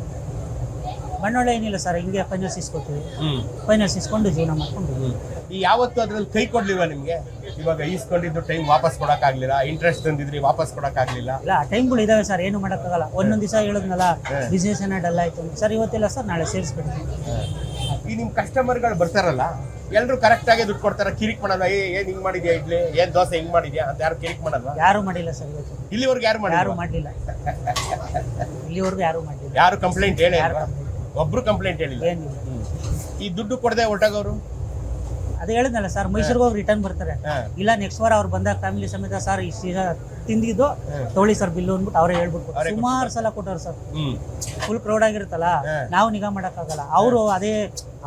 ಬಂಡವಾಳ ಏನಿಲ್ಲ ಸರ್ ಹಿಂಗೆ ಫೈನಲ್ಸ್ ಇಸ್ಕೊತೀವಿ ಹ್ಮ್. ಫೈನಲ್ಸ್ ಇಸ್ಕೊಂಡು ಜೀವನ ಮಾಡ್ಕೊಂಡು. ಈ ಯಾವತ್ತು ಅದ್ರಲ್ಲಿ ಕೈ ಕೊಡ್ಲಿಲ್ವಾ ನಿಮ್ಗೆ? ಇವಾಗ ಈಸ್ಕೊಂಡಿದ್ದು ಟೈಮ್ ವಾಪಸ್ ಕೊಡಕ್ಕಾಗ್ಲಿಲ್ಲ ಇಂಟ್ರೆಸ್ಟ್ ತಂದಿದ್ರಿ ವಾಪಸ್ ಕೊಡಕ್ಕಾಗ್ಲಿಲ್ಲ. ಇಲ್ಲ ಟೈಮ್ಗಳು ಇದಾವೆ ಸರ್ ಏನು ಮಾಡೋಕ್ಕಾಗಲ್ಲ. ಒಂದೊಂದು ದಿವಸ ಹೇಳಿದ್ನಲ್ಲ ಬಿಸ್ನೆಸ್ ಏನೋ ಡಲ್ ಆಯ್ತು ಅಂತ. ಸರ್ ಇವತ್ತಿಲ್ಲ ಸರ್ ನಾಳೆ ಸೇರಿಸ್ಬಿಡ್ತೀನಿ. ಈ ನಿಮ್ ಕಸ್ಟಮರ್ಗಳು ಬರ್ತಾರಲ್ಲ ಎಲ್ರು ಕರೆಕ್ಟ್ ಆಗಿ ದುಡ್ಡು ಕೊಡ್ತಾರ ಕಿರಿಕ್ ಮಾಡಲ್ಲ ಏ ಏನ್ ಹಿಂಗ್ ಮಾಡಿದ್ಯಾ ಇಡ್ಲಿ? ಏನ್ ದೋಸೆ ಹಿಂಗ್ ಮಾಡಿದ್ಯಾ ಅಂತ ಯಾರು ಕಿರಿಕ್ ಮಾಡಲ್ಲ ಯಾರು ಮಾಡಿಲ್ಲ ಸರ್ ಇವತ್ತು. ಇಲ್ಲಿವರೆಗೆ ಯಾರು ಯಾರು ಮಾಡಲಿಲ್ಲ. ಇಲ್ಲಿವರೆಗೂ ಯಾರು ಮಾಡಿಲ್ಲ. ಯಾರು ಕಂಪ್ಲೇಂಟ್ ಹೇಳಿ ಯಾರು ಒಬ್ರು ಕಂಪ್ಲೇಂಟ್ ಹೇಳಿಲ್ಲ. ಈ ದುಡ್ಡು ಕೊಡದೆ ಹೊರಟಾಗವ್ರು ಅದೇ ಹೇಳಿದ್ನಲ್ಲ ಸರ್ ಮೈಸೂರಿಗೆ ಹೋಗಿ ರಿಟರ್ನ್ ಬರ್ತಾರೆ. ಇಲ್ಲ ನೆಕ್ಸ್ಟ್ ವಾರ ಅವ್ರು ಬಂದಾಗ ಫ್ಯಾಮಿಲಿ ಸಮೇತ ಸರ್ ಈ ಸೀಸ ತಿಂದಿದ್ದು ತೊಗೊಳ್ಳಿ ಸರ್ ಬಿಲ್ಲು ಅಂದ್ಬಿಟ್ಟು ಅವರೇ ಹೇಳ್ಬಿಟ್ಟು ಸುಮಾರು ಸಲ ಕೊಟ್ಟವ್ರು ಸರ್ ಫುಲ್ ಕ್ರೌಡ್ ಆಗಿರುತ್ತಲ್ಲ. ನಾವು ನಿಗಾ ಮಾಡೋಕ್ಕಾಗಲ್ಲ. ಅವರು ಅದೇ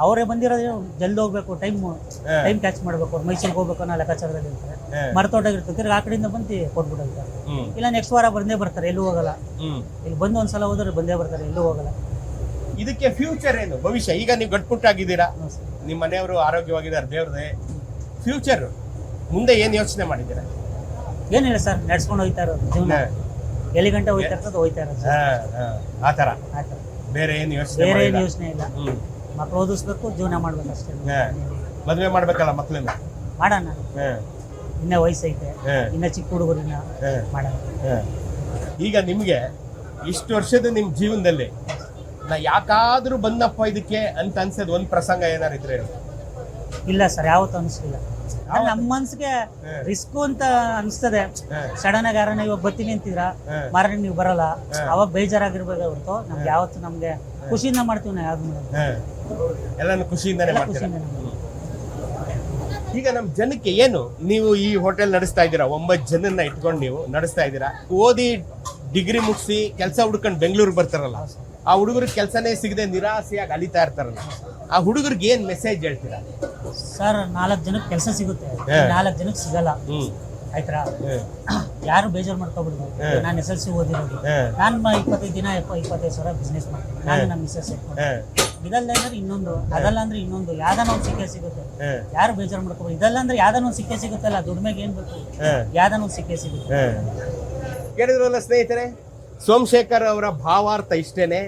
ಅವರೇ ಬಂದಿರೋದು ಜಲ್ದಿ ಹೋಗ್ಬೇಕು ಟೈಮ್ ಟೈಮ್ ಕ್ಯಾಚ್ ಮಾಡ್ಬೇಕು ಅವ್ರು ಮೈಸೂರಿಗೆ ಹೋಗ್ಬೇಕು ಅನ್ನೋ ಲೆಕ್ಕಾಚಾರದಲ್ಲಿ ಇರ್ತಾರೆ. ಹಾ. ಮರ್ತೋಟಾಗಿರ್ತದೆ ತಿರ್ಗಿ ಆ ಕಡೆಯಿಂದ ಬಂದು ಕೊಟ್ಬಿಟ್ಟಿರ್ತಾರೆ ಇಲ್ಲ ನೆಕ್ಸ್ಟ್ ವಾರ ಬಂದೇ ಬರ್ತಾರೆ ಎಲ್ಲೂ ಹೋಗಲ್ಲ. ಇಲ್ಲಿ ಬಂದು ಒಂದ್ಸಲ ಹೋದ್ರೆ ಬಂದೇ ಬರ್ತಾರೆ ಎಲ್ಲೂ ಹೋಗಲ್ಲ. ಇದಕ್ಕೆ ಫ್ಯೂಚರ್ ಏನು? ಭವಿಷ್ಯ. ಈಗ ನೀವು ಸರ್. ನಿಮ್ಮ ಮನೆಯವರು ಆರೋಗ್ಯವಾಗಿದ್ದಾರೆ ದೇವ್ರದೇ. ಫ್ಯೂಚರ್ ಮುಂದೆ ಏನ್ ಯೋಚನೆ ಮಾಡಿದ್ದೀರಾ? ಏನಿಲ್ಲ ಸರ್? ನಡ್ಸ್ಕೊಂಡು ಹೋಗ್ತಾ ಇರೋದು ಜೀವನ. ಎಲ್ಲಿ ಗಂಟೆ ಇರ್ತದೆ ಇರೋದು ಹಾ, ಹಾ. ಆ ತರ ಆ ಥರ. ಬೇರೆ ಏನು ಯೋಚನೆ ಬೇರೆ ಏನು ಯೋಚನೆ ಇಲ್ಲ. ಮಕ್ಕಳು ಮಕ್ಳು ಓದಿಸ್ಬೇಕು ಜೀವನ ಮಾಡ್ಬೇಕು ಅಷ್ಟೇ ಹಾ. ಮದ್ವೆ ಮಾಡ್ಬೇಕಲ್ಲ ಮಕ್ಕಳನ್ನ ಮಾಡೋಣ. ಇನ್ನ ವಯಸ್ಸೈತೆ. ಹಾ, ಇನ್ನ ಚಿಕ್ಕ ಹುಡುಗರಿನ ಹಾ, ಮಾಡೋಣ. ಈಗ ನಿಮ್ಗೆ ಇಷ್ಟು ವರ್ಷದ ನಿಮ್ ಜೀವನದಲ್ಲಿ ನಾ ಯಾಕಾದ್ರೂ ಬಂದಪ್ಪ ಇದಕ್ಕೆ ಅಂತ ಅನ್ಸದ್ ಒಂದ್ ಪ್ರಸಂಗ ಏನಾರು ಇದ್ರೆ ಹೇಳಿ. ಇಲ್ಲ ಸರ್ ಯಾವತ್ತು ಅನಿಸ್ಲಿಲ್ಲ ನಮ್ಮ ಮನ್ಸಿಗೆ ರಿಸ್ಕ್ ಅಂತ ಅನಿಸ್ತದೆ. ಸಡನ್ ಆಗಿ ಯಾರನ್ನ ಇವಾಗ ಬರ್ತೀನಿ ಅಂತಿದ್ರ. ಮಾರನೇ ನೀವು ಬರಲ್ಲ. ಅವಾಗ ಬೇಜಾರಾಗಿರ್ಬೇಕು ಹೊರತು. ನಮ್ಗೆ ಯಾವತ್ತು ನಮ್ಗೆ ಖುಷಿಯಿಂದ ಮಾಡ್ತೀವಿ ನಾವು ಯಾವ್ದು ಎಲ್ಲಾನು ಖುಷಿಯಿಂದಾನೆ ಮಾಡ್ತೀರಾ. ಈಗ ನಮ್ ಜನಕ್ಕೆ ಏನು? ನೀವು ಈ ಹೋಟೆಲ್ ನಡೆಸ್ತಾ ಇದ್ದೀರಾ? ಒಂಬತ್ತು ಜನನ್ನ ಇಟ್ಕೊಂಡು ನೀವು ನಡೆಸ್ತಾ ಇದ್ದೀರಾ? ಓದಿ ಡಿಗ್ರಿ ಮುಗಿಸಿ ಕೆಲಸ ಹುಡ್ಕೊಂಡು ಬೆಂಗಳೂರಿಗೆ ಬರ್ತಾರಲ್ಲ. ಆ ಹುಡುಗರಿಗೆ ಕೆಲಸನೇ ಸಿಗದೆ ನಿರಾಸೆಯಾಗಿ ಅಲಿತಾ ಇರ್ತಾರಲ್ಲ ಆ ಹುಡುಗರಿಗೆ ಏನ್ ಮೆಸೇಜ್ ಹೇಳ್ತೀರಾ? ಸರ್ ನಾಲ್ಕು ಜನಕ್ಕೆ ಕೆಲಸ ಸಿಗುತ್ತೆ. ನಾಲ್ಕು ಜನಕ್ಕೆ ಸಿಗಲ್ಲ. ಆಯ್ತಾ? ಯಾರು ಬೇಜಾರು ಮಾಡ್ಕೊಬಿಡ್ದು. ನಾನು ಎಸ್ ಎಲ್ ಸಿ ಓದಿರೋದು. ನಾನು ಇಪ್ಪತ್ತೈದು ದಿನ ಎಪ್ಪ ಇಪ್ಪತ್ತೈದು ಸಾವಿರ ಬಿಸ್ನೆಸ್ ಮಾಡ್ತೀನಿ. ನಾನು ನಮ್ಮ ಮಿಸ್ಸಸ್. ಇದಲ್ಲ ಅಂದ್ರೆ ಇನ್ನೊಂದು. ಅದಲ್ಲ ಅಂದ್ರೆ ಇನ್ನೊಂದು. ಯಾವ್ದಾನ ಒಂದು ಸಿಕ್ಕೇ ಸಿಗುತ್ತೆ. ಯಾರು ಬೇಜಾರು ಮಾಡ್ಕೋಬೋದು ಇದಲ್ಲ ಅಂದ್ರೆ ಯಾವ್ದಾನ ಒಂದು ಸಿಕ್ಕೇ ಸಿಗುತ್ತಲ್ಲ. ದುಡಿಮೆಗೆ ಏನ್ ಬೇಕು. ಯಾವ್ದಾನ ಒಂದು ಸಿಕ್ಕೇ ಸಿಗುತ್ತೆ. ಕೇಳಿದ್ರಲ್ಲ ಸ್ನೇಹಿತರೆ? ಸೋಮಶೇಖರ್ ಅವರ ಭಾವಾರ್ಥ ಇಷ್ಟೇನೆ.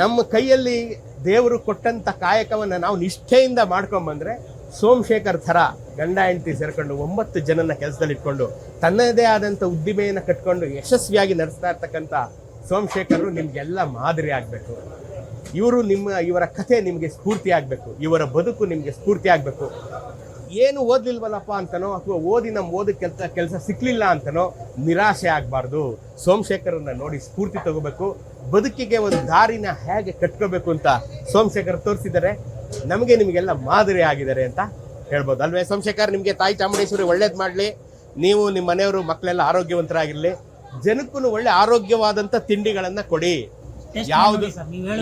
ನಮ್ಮ ಕೈಯಲ್ಲಿ ದೇವರು ಕೊಟ್ಟಂತ ಕಾಯಕವನ್ನು ನಾವು ನಿಷ್ಠೆಯಿಂದ ಮಾಡ್ಕೊಂಬಂದರೆ ಸೋಮಶೇಖರ್ ಥರ ಗಂಡ ಹೆಂಡತಿ ಸೇರ್ಕೊಂಡು ಒಂಬತ್ತು ಜನನ ಕೆಲಸದಲ್ಲಿ ಇಟ್ಕೊಂಡು ತನ್ನದೇ ಆದಂಥ ಉದ್ದಿಮೆಯನ್ನು ಕಟ್ಕೊಂಡು ಯಶಸ್ವಿಯಾಗಿ ನಡೆಸ್ತಾ ಇರ್ತಕ್ಕಂಥ ಸೋಮಶೇಖರ್ ನಿಮ್ಗೆಲ್ಲ ಮಾದರಿ ಆಗಬೇಕು. ಇವರು ನಿಮ್ಮ ಇವರ ಕಥೆ ನಿಮಗೆ ಸ್ಫೂರ್ತಿ ಆಗಬೇಕು. ಇವರ ಬದುಕು ನಿಮಗೆ ಸ್ಫೂರ್ತಿ ಆಗಬೇಕು. ಏನು ಓದ್ಲಿಲ್ವಲ್ಲಪ್ಪ ಅಂತನೋ ಅಥವಾ ಓದಿ ನಮ್ಮ ಓದ ಕೆಲಸ ಕೆಲಸ ಸಿಕ್ಕಲಿಲ್ಲ ಅಂತನೋ ನಿರಾಶೆ ಆಗಬಾರ್ದು. ಸೋಮಶೇಖರನ್ನ ನೋಡಿ ಸ್ಫೂರ್ತಿ ತಗೋಬೇಕು. ಬದುಕಿಗೆ ಒಂದು ದಾರಿನ ಹೇಗೆ ಕಟ್ಕೋಬೇಕು ಅಂತ ಸೋಮಶೇಖರ್ ತೋರಿಸಿದ್ದಾರೆ. ನಮಗೆ ನಿಮಗೆಲ್ಲ ಮಾದರಿ ಆಗಿದ್ದಾರೆ ಅಂತ ಹೇಳ್ಬೋದು. ಅಲ್ವೇ ಸೋಮಶೇಖರ್, ನಿಮಗೆ ತಾಯಿ ಚಾಮುಂಡೇಶ್ವರಿ ಒಳ್ಳೇದು ಮಾಡಲಿ. ನೀವು ನಿಮ್ಮ ಮನೆಯವರು ಮಕ್ಕಳೆಲ್ಲ ಆರೋಗ್ಯವಂತರಾಗಿರಲಿ. ಜನಕ್ಕೂ ಒಳ್ಳೆ ಆರೋಗ್ಯವಾದಂಥ ತಿಂಡಿಗಳನ್ನು ಕೊಡಿ. ಯಾವ್ದು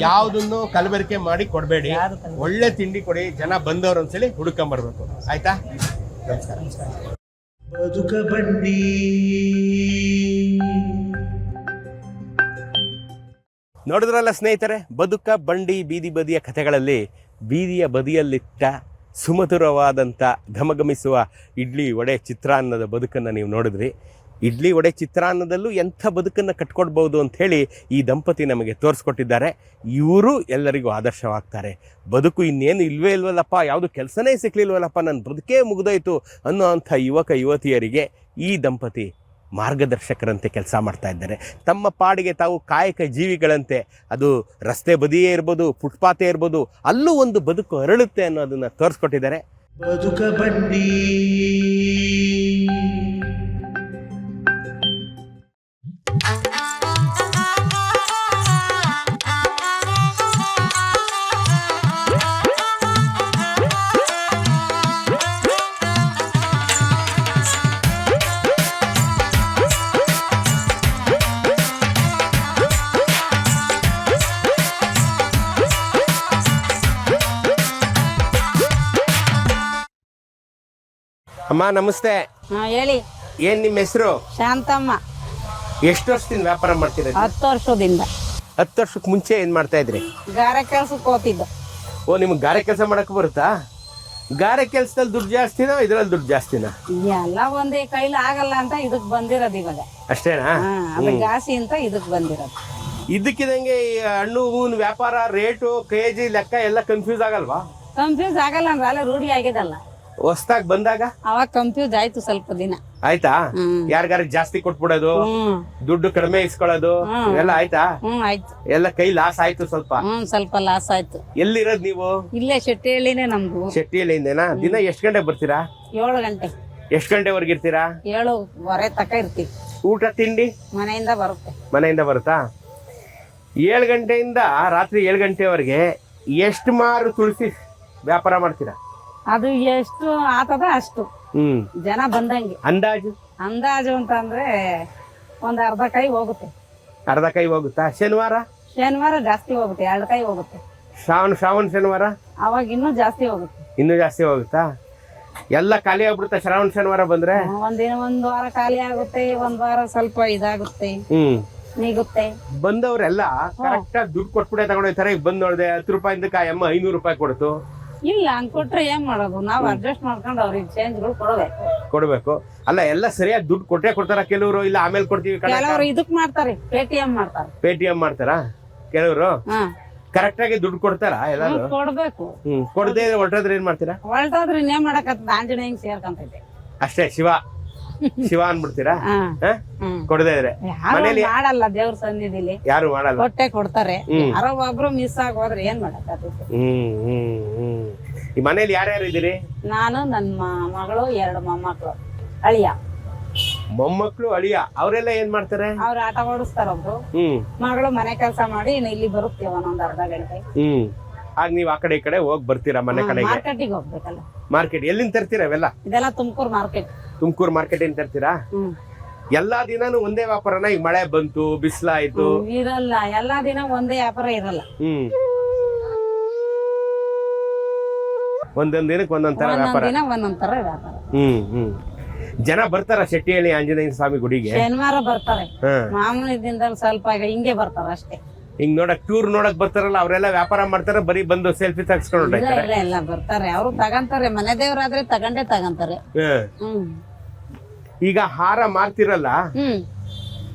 ಯಾವ್ದನ್ನು ಕಲಬೆರಕೆ ಮಾಡಿ ಕೊಡಬೇಡಿ. ಒಳ್ಳೆ ತಿಂಡಿ ಕೊಡಿ ಜನ ಬಂದವ್ರು ಒಂದ್ಸಲಿ ಹುಡ್ಕೊಂಬರ್ಬೇಕು. ಆಯ್ತಾ? ನಮಸ್ಕಾರ. ಬದುಕ ಬಂಡಿ. ನೋಡಿದ್ರಲ್ಲ ಸ್ನೇಹಿತರೆ ಬದುಕ ಬಂಡಿ ಬೀದಿ ಬದಿಯ ಕಥೆಗಳಲ್ಲಿ ಬೀದಿಯ ಬದಿಯಲ್ಲಿಟ್ಟ ಸುಮಧುರವಾದಂಥ ಘಮಘಮಿಸುವ ಇಡ್ಲಿ ವಡೆ ಚಿತ್ರಾನ್ನದ ಬದುಕನ್ನು ನೀವು ನೋಡಿದ್ರಿ. ಇಡ್ಲಿ ವಡೆ ಚಿತ್ರಾನ್ನದಲ್ಲೂ ಎಂಥ ಬದುಕನ್ನು ಕಟ್ಕೊಡ್ಬೋದು ಅಂತ ಹೇಳಿ ಈ ದಂಪತಿ ನಮಗೆ ತೋರಿಸ್ಕೊಟ್ಟಿದ್ದಾರೆ. ಇವರು ಎಲ್ಲರಿಗೂ ಆದರ್ಶವಾಗ್ತಾರೆ. ಬದುಕು ಇನ್ನೇನು ಇಲ್ವೇ ಇಲ್ವಲ್ಲಪ್ಪ, ಯಾವುದು ಕೆಲಸನೇ ಸಿಕ್ಕಲಿಲ್ವಲ್ಲಪ್ಪ ನನ್ನ ಬದುಕೇ ಮುಗಿದೋಯ್ತು ಅನ್ನೋ ಅಂಥ ಯುವಕ ಯುವತಿಯರಿಗೆ ಈ ದಂಪತಿ ಮಾರ್ಗದರ್ಶಕರಂತೆ ಕೆಲಸ ಮಾಡ್ತಾ ಇದ್ದಾರೆ. ತಮ್ಮ ಪಾಡಿಗೆ ತಾವು ಕಾಯಕ ಜೀವಿಗಳಂತೆ, ಅದು ರಸ್ತೆ ಬದಿಯೇ ಇರ್ಬೋದು, ಫುಟ್ಪಾತೇ ಇರ್ಬೋದು, ಅಲ್ಲೂ ಒಂದು ಬದುಕು ಅರಳುತ್ತೆ ಅನ್ನೋದನ್ನು ತೋರಿಸ್ಕೊಟ್ಟಿದ್ದಾರೆ. ಬದುಕ ಬಂಡಿ. ಅಮ್ಮ ನಮಸ್ತೆ. ಹಾ ಹೇಳಿ. ಏನ್ ನಿಮ್ಮ ಹೆಸರು? ಶಾಂತಮ್ಮ. ಎಷ್ಟು ವರ್ಷದಿಂದ ವ್ಯಾಪಾರ ಮಾಡ್ತೀರಾ ಹತ್ತು ವರ್ಷದಿಂದ. ಹತ್ತು ವರ್ಷಕ್ಕೆ ಮುಂಚೆ ಏನ್ ಮಾಡ್ತಾ ಇದ್ರಿ? ಗಾರೆ ಕೆಲ್ಸಕ್ಕೆ ಹೋಗ್ತಿದ್ದು. ಓ ನಿಮ್ಗೆ ಗಾರೆ ಕೆಲಸ ಮಾಡಕ್ ಬರುತ್ತಾ? ಗಾರೆ ಕೆಲಸದಲ್ಲಿ ದುಡ್ಡು ಜಾಸ್ತಿನೋ ಇದ್ರಲ್ಲಿ ದುಡ್ಡು ಜಾಸ್ತಿನಾ? ಎಲ್ಲ ಒಂದೇ ಕೈಲಿ ಆಗಲ್ಲ ಅಂತ ಇದಕ್ ಬಂದಿರೋದು ಇವಾಗ. ಅಷ್ಟೇನಾ? ಹಾ ಅದು ಗಾಸಿ ಅಂತ ಇದಕ್ ಬಂದಿರೋದು. ಇದಕ್ಕಿದಂಗೆ ಈ ಹಣ್ಣು ಹೂವಿನ ವ್ಯಾಪಾರ ರೇಟು ಕೆ ಜಿ ಲೆಕ್ಕ ಎಲ್ಲ ಕನ್ಫ್ಯೂಸ್ ಆಗಲ್ವಾ? ಕನ್ಫ್ಯೂಸ್ ಆಗಲ್ಲ ಅಂದ್ರೆ ಅಲ್ಲೇ ರೂಢಿ ಆಗಿದಲ್ಲ. ಹೊಸ್ದಾಗ್ ಬಂದಾಗ? ಅವಾಗ ಕನ್ಫ್ಯೂಸ್ ಆಯ್ತು ಸ್ವಲ್ಪ ದಿನ. ಆಯ್ತಾ? ಯಾರ್ಗಾರ ಜಾಸ್ತಿ ಕೊಟ್ಬಿಡೋದು ದುಡ್ಡು ಕಡಿಮೆ ಇಸ್ಕೊಳ್ಳೋದು. ಎಲ್ಲ ಆಯ್ತಾ? ಆಯ್ತು. ಎಲ್ಲ ಕೈ ಲಾಸ್ ಆಯ್ತು ಸ್ವಲ್ಪ? ಸ್ವಲ್ಪ ಲಾಸ್ ಆಯ್ತು. ಎಲ್ಲಿರೋದ್ ನೀವು? ಇಲ್ಲೇ ಶೆಟ್ಟಿಹಳ್ಳಿನೇ ನಮ್ದು. ಶೆಟ್ಟಿಯಲ್ಲಿಂದೇನಾ ದಿನ ಎಷ್ಟು ಗಂಟೆ ಬರ್ತೀರಾ? ಏಳು ಗಂಟೆ. ಎಷ್ಟು ಗಂಟೆವರೆಗೆ ಇರ್ತೀರಾ? ಏಳು ವರೆ ತಕ ಇರ್ತೀವಿ. ಊಟ ತಿಂಡಿ? ಮನೆಯಿಂದ ಬರುತ್ತೆ. ಮನೆಯಿಂದ ಬರುತ್ತಾ? ಏಳು ಗಂಟೆಯಿಂದ ರಾತ್ರಿ ಏಳು ಗಂಟೆವರೆಗೆ ಎಷ್ಟು ಮಾರು ತುಳಸಿ ವ್ಯಾಪಾರ ಮಾಡ್ತೀರಾ? ಅದು ಎಷ್ಟು ಆತದ ಅಷ್ಟು. ಹ್ಮ್. ಜನ ಬಂದಂಗೆ. ಅಂದಾಜು? ಅಂದಾಜು ಅಂತ ಅಂದ್ರೆ ಒಂದ್ ಅರ್ಧ ಕೈ ಹೋಗುತ್ತೆ. ಅರ್ಧ ಕೈ ಹೋಗುತ್ತಾ? ಶನಿವಾರ? ಶನಿವಾರ ಜಾಸ್ತಿ ಹೋಗುತ್ತೆ ಎರಡು ಕೈ ಹೋಗುತ್ತೆ. ಶ್ರಾವಣ ಶ್ರಾವಣ ಶನಿವಾರ? ಅವಾಗ ಇನ್ನೂ ಜಾಸ್ತಿ ಹೋಗುತ್ತೆ. ಇನ್ನೂ ಜಾಸ್ತಿ ಹೋಗುತ್ತಾ? ಎಲ್ಲ ಖಾಲಿ ಆಗ್ಬಿಡುತ್ತೆ ಶ್ರಾವಣ ಶನಿವಾರ ಬಂದ್ರೆ? ಒಂದಿನ ಒಂದ್ ವಾರ ಖಾಲಿ ಆಗುತ್ತೆ ಒಂದ್ ವಾರ ಸ್ವಲ್ಪ ಇದಾಗುತ್ತೆ ಹ್ಮ್. ನೀಗುತ್ತೆ. ಬಂದವರೆಲ್ಲ ಕರೆಕ್ಟ್ ಆಗಿ ದುಡ್ಡು ಕೊಟ್ಬಿಟ್ಟೆ ತಗೊಂಡೋಗ್ತಾರೆ. ಈಗ ಬಂದ್ ನೋಡಿದೆ ಹತ್ತು ರೂಪಾಯಿಂದ ಕಾಯಮ್ಮ ಐನೂರು ರೂಪಾಯಿ ಕೊಡ್ತು. ಇಲ್ಲ ಹಂಗ್ ಕೊಟ್ರೆ ಏನ್ ಮಾಡೋದು? ನಾವ್ ಅಡ್ಜಸ್ಟ್ ಮಾಡ್ಕೊಂಡು ಅವ್ರಿಗೆ ಚೇಂಜ್ಗಳು ಕೊಡ್ಬೇಕು. ಕೊಡ್ಬೇಕು. ಅಲ್ಲ ಎಲ್ಲ ಸರಿಯಾಗಿ ದುಡ್ಡು ಕೊಟ್ಟೆ ಕೊಡ್ತಾರ ಕೆಲವರು? ಇಲ್ಲ ಆಮೇಲೆ ಕೊಡ್ತೀವಿ ಕೆಲವರು ಇದಕ್ ಮಾಡ್ತಾರೆ ಪೇಟಿಎಂ ಮಾಡ್ತಾರೆ. ಪೇಟಿಎಂ ಮಾಡ್ತಾರಾ? ಕೆಲವರು? ಹಾ. ಕರೆಕ್ಟ್ ಆಗಿ ದುಡ್ಡು ಕೊಡ್ತಾರಾ ಎಲ್ಲಾರು? ಹ್ಮ್, ಕೊಡ್ಬೇಕು. ಹ್ಮ್ ಕೊಡದೆ ಹೊರಟೋದ್ರೆ ಏನ್ ಮಾಡ್ತೀರಾ? ಹೊರಟಾದ್ರೆ ಇನ್ನೇನ್ ಮಾಡಕತ್ತ? ಆಂಜನೇಯ ಸೇರ್ಕೊಂತೈತೆ. ಅಷ್ಟೇ ಶಿವ. ಶಿವ ಅನ್ಬಿಡ್ತೀರಾ ಕೊಡದೇ ಇದ್ರೆ. ಮನೇಲಿ- ಮಾಡಲ್ಲ ದೇವ್ರ ಸನ್ನಿಧಿಲಿ. ಯಾರು ಮಾಡಲ್ಲ? ಹೊಟ್ಟೆ ಕೊಡ್ತಾರೆ. ಯಾರೋ ಒಬ್ರು ಮಿಸ್ ಆಗಿ ಹೋದ್ರೆ ಏನ್ ಮಾಡಕತ್ತೈತೆ ಹ್ಮ್ ಹ್ಮ್ ಹ್ಮ್. ಈ ಮನೇಲಿ ಯಾರ್ಯಾರು ಇದ್ದೀರಿ? ನಾನು ನನ್ನ ಮಗಳು ಎರಡು ಮೊಮ್ಮಕ್ಳು. ಅಳಿಯ. ಮೊಮ್ಮಕ್ಳು ಅಳಿಯ. ಅವರೆಲ್ಲ ಏನ್ ಮಾಡ್ತಾರೆ? ಅವ್ರು ಆಟ ಓಡಿಸ್ತಾರ ಒಬ್ರು. ಹ್ಮ್. ಮಗಳು ಮನೆ ಕೆಲಸ ಮಾಡಿ ಇನ್ನು ಇಲ್ಲಿ ಬರುತ್ತೆ ಒಂದೊಂದ್ ಅರ್ಧ ಗಂಟೆ. ಹ್ಮ್. ಆಗ ನೀವ್ ಆ ಕಡೆ ಈ ಕಡೆ ಹೋಗಿ ಬರ್ತೀರಾ ಮನೆ ಕಡೆ ಮಾರ್ಕೆಟಿಗೆ ಹೋಗ್ಬೇಕಲ್ಲ. ಮಾರ್ಕೆಟ್. ಎಲ್ಲಿಂದ ತರ್ತೀರಾ ಇವೆಲ್ಲ? ಇದೆಲ್ಲ ತುಮಕೂರು ಮಾರ್ಕೆಟ್. ತುಮಕೂರು ಮಾರ್ಕೆಟ್ ಏನ್ ತರ್ತೀರಾ? ಎಲ್ಲಾ ದಿನಾನು ಒಂದೇ ವ್ಯಾಪಾರನ ಈಗ ಮಳೆ ಬಂತು ಬಿಸಿಲಾಯ್ತು ಇರಲ್ಲ. ಎಲ್ಲಾ ದಿನ ಒಂದೇ ವ್ಯಾಪಾರ ಇರಲ್ಲ. ಹ್ಮ್. ಒಂದೊಂದ್ ದಿನಕ್ಕೆ ಒಂದೊಂದ್ ತರ ಒಂದೊಂದ್ ವ್ಯಾಪಾರ. ದಿನ ಒಂದೊಂದ್ ತರ ವ್ಯಾಪಾರ. ಹ್ಮ್ ಹ್ಮ್. ಜನ ಬರ್ತಾರ ಶೆಟ್ಟಿಹಳ್ಳಿ ಆಂಜನೇಯ ಸ್ವಾಮಿ ಗುಡಿಗೆ? ಶನಿವಾರ ಬರ್ತಾರೆ. ಮಾಮೂಲಿ ದಿನದಲ್ಲಿ ಸ್ವಲ್ಪ ಈಗ ಹಿಂಗೆ ಬರ್ತಾರ ಅಷ್ಟೇ. ಹಿಂಗ್ ನೋಡಕ್ ಟೂರ್ ನೋಡಕ್ ಬರ್ತಾರಲ್ಲ ಅವರೆಲ್ಲ ವ್ಯಾಪಾರ ಮಾಡ್ತಾರ ಬರೀ ಬಂದು ಸೆಲ್ಫಿ ತಗ್ಸ್ಕೊಂಡು ಹೊರ್ಟೋಯ್ತಾರೆ. ಇಲ್ಲ ಬರ್ತಾರೆ. ಅವ್ರು ತಗಂತಾರೆ ಮನೆ ದೇವ್ರಾದ್ರೆ ತಗಂಡೇ ತಗಂತಾರೆ. ಹ್ಮ್ ಹ್ಮ್. ಈಗ ಹಾರ ಮಾರ್ತಿರಲ್ಲ ಹ್ಮ್.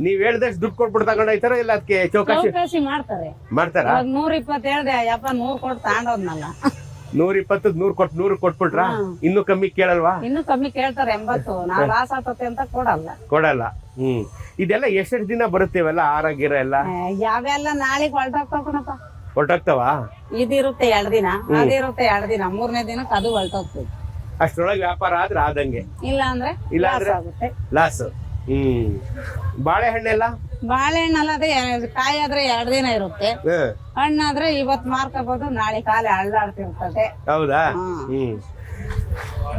ನೀವ್ ಹೇಳ್ದಷ್ಟು ದುಡ್ಡು ಕೊಟ್ಬಿಟ್ಟು ತಗೊಂಡೋಯ್ತಾರ ಇಲ್ಲ ಅದಕ್ಕೆ ಚೌಕಾಶಿ ಚೌಕಾಸಿ ಮಾಡ್ತಾರೆ. ಮಾಡ್ತಾರ? ಇವಾಗ ನೂರ ಇಪ್ಪತ್ತು ಹೇಳ್ದೆ ಯಪ್ಪ ನೂರ್ ಕೊಟ್ಟು ತಗೊಂಡೋದ್ನಲ್ಲ. ನೂರ್ ಇಪ್ಪತ್ತು ನೂರ್ ಕೊಟ್ ನೂರ್ ಕೊಟ್ಬಿಟ್ರ. ಇನ್ನು ಕಮ್ಮಿ ಕೇಳಲ್ವಾ? ಇನ್ನು ಕಮ್ಮಿ ಕೇಳ್ತಾರೆ ಎಂಬತ್ತು. ನಾವು ಲಾಸ್ ಆಗ್ತತೆ ಅಂತ ಕೊಡಲ್ಲ. ಕೊಡಲ್ಲ. ಹ್ಮ್. ಇದೆಲ್ಲ ಎಷ್ಟೆಷ್ಟು ದಿನ ಬರುತ್ತೇವಲ್ಲ ಆರಾಗಿರ ಎಲ್ಲ? ಯಾವೆಲ್ಲ ನಾಳೆಗ್ ಹೊಲ್ಟೋಗ್ತಾವ ಕಣಪ್ಪ? ಹೊರ್ಟೋಗ್ತಾವ ಇದಿರುತ್ತೆ ಎರಡ್ ದಿನ. ಅದಿರುತ್ತೆ ಎರಡ್ ದಿನ. ಮೂರನೇ ದಿನಕ್ಕೆ ಅದು ಹೊಲ್ಟೋಗ್ತದೆ. ಅಷ್ಟ್ರೊಳಗೆ ವ್ಯಾಪಾರ ಆದ್ರೆ ಆದಂಗೆ. ಇಲ್ಲ ಅಂದ್ರೆ ಇಲ್ಲ ಅಂದ್ರೆ? ಆಗುತ್ತೆ. ಲಾಸ್ ಹ್ಮ್. ಬಾಳೆಹಣ್ಣೆಲ್ಲ? ಬಾಳೆಹಣ್ಣಲ್ಲ ಅದೇ ಕಾಯಿ ಆದ್ರೆ ಎರಡ್ ದಿನ ಇರುತ್ತೆ. ಹಣ್ಣಾದ್ರೆ ಇವತ್ ಮಾರ್ಕೋಬಹುದು ನಾಳೆ ಕಾಲ ಅಳ್ಳಾಡ್ತಿರ್ತದೆ ಹೌದಾ? ಹ್ಮ್.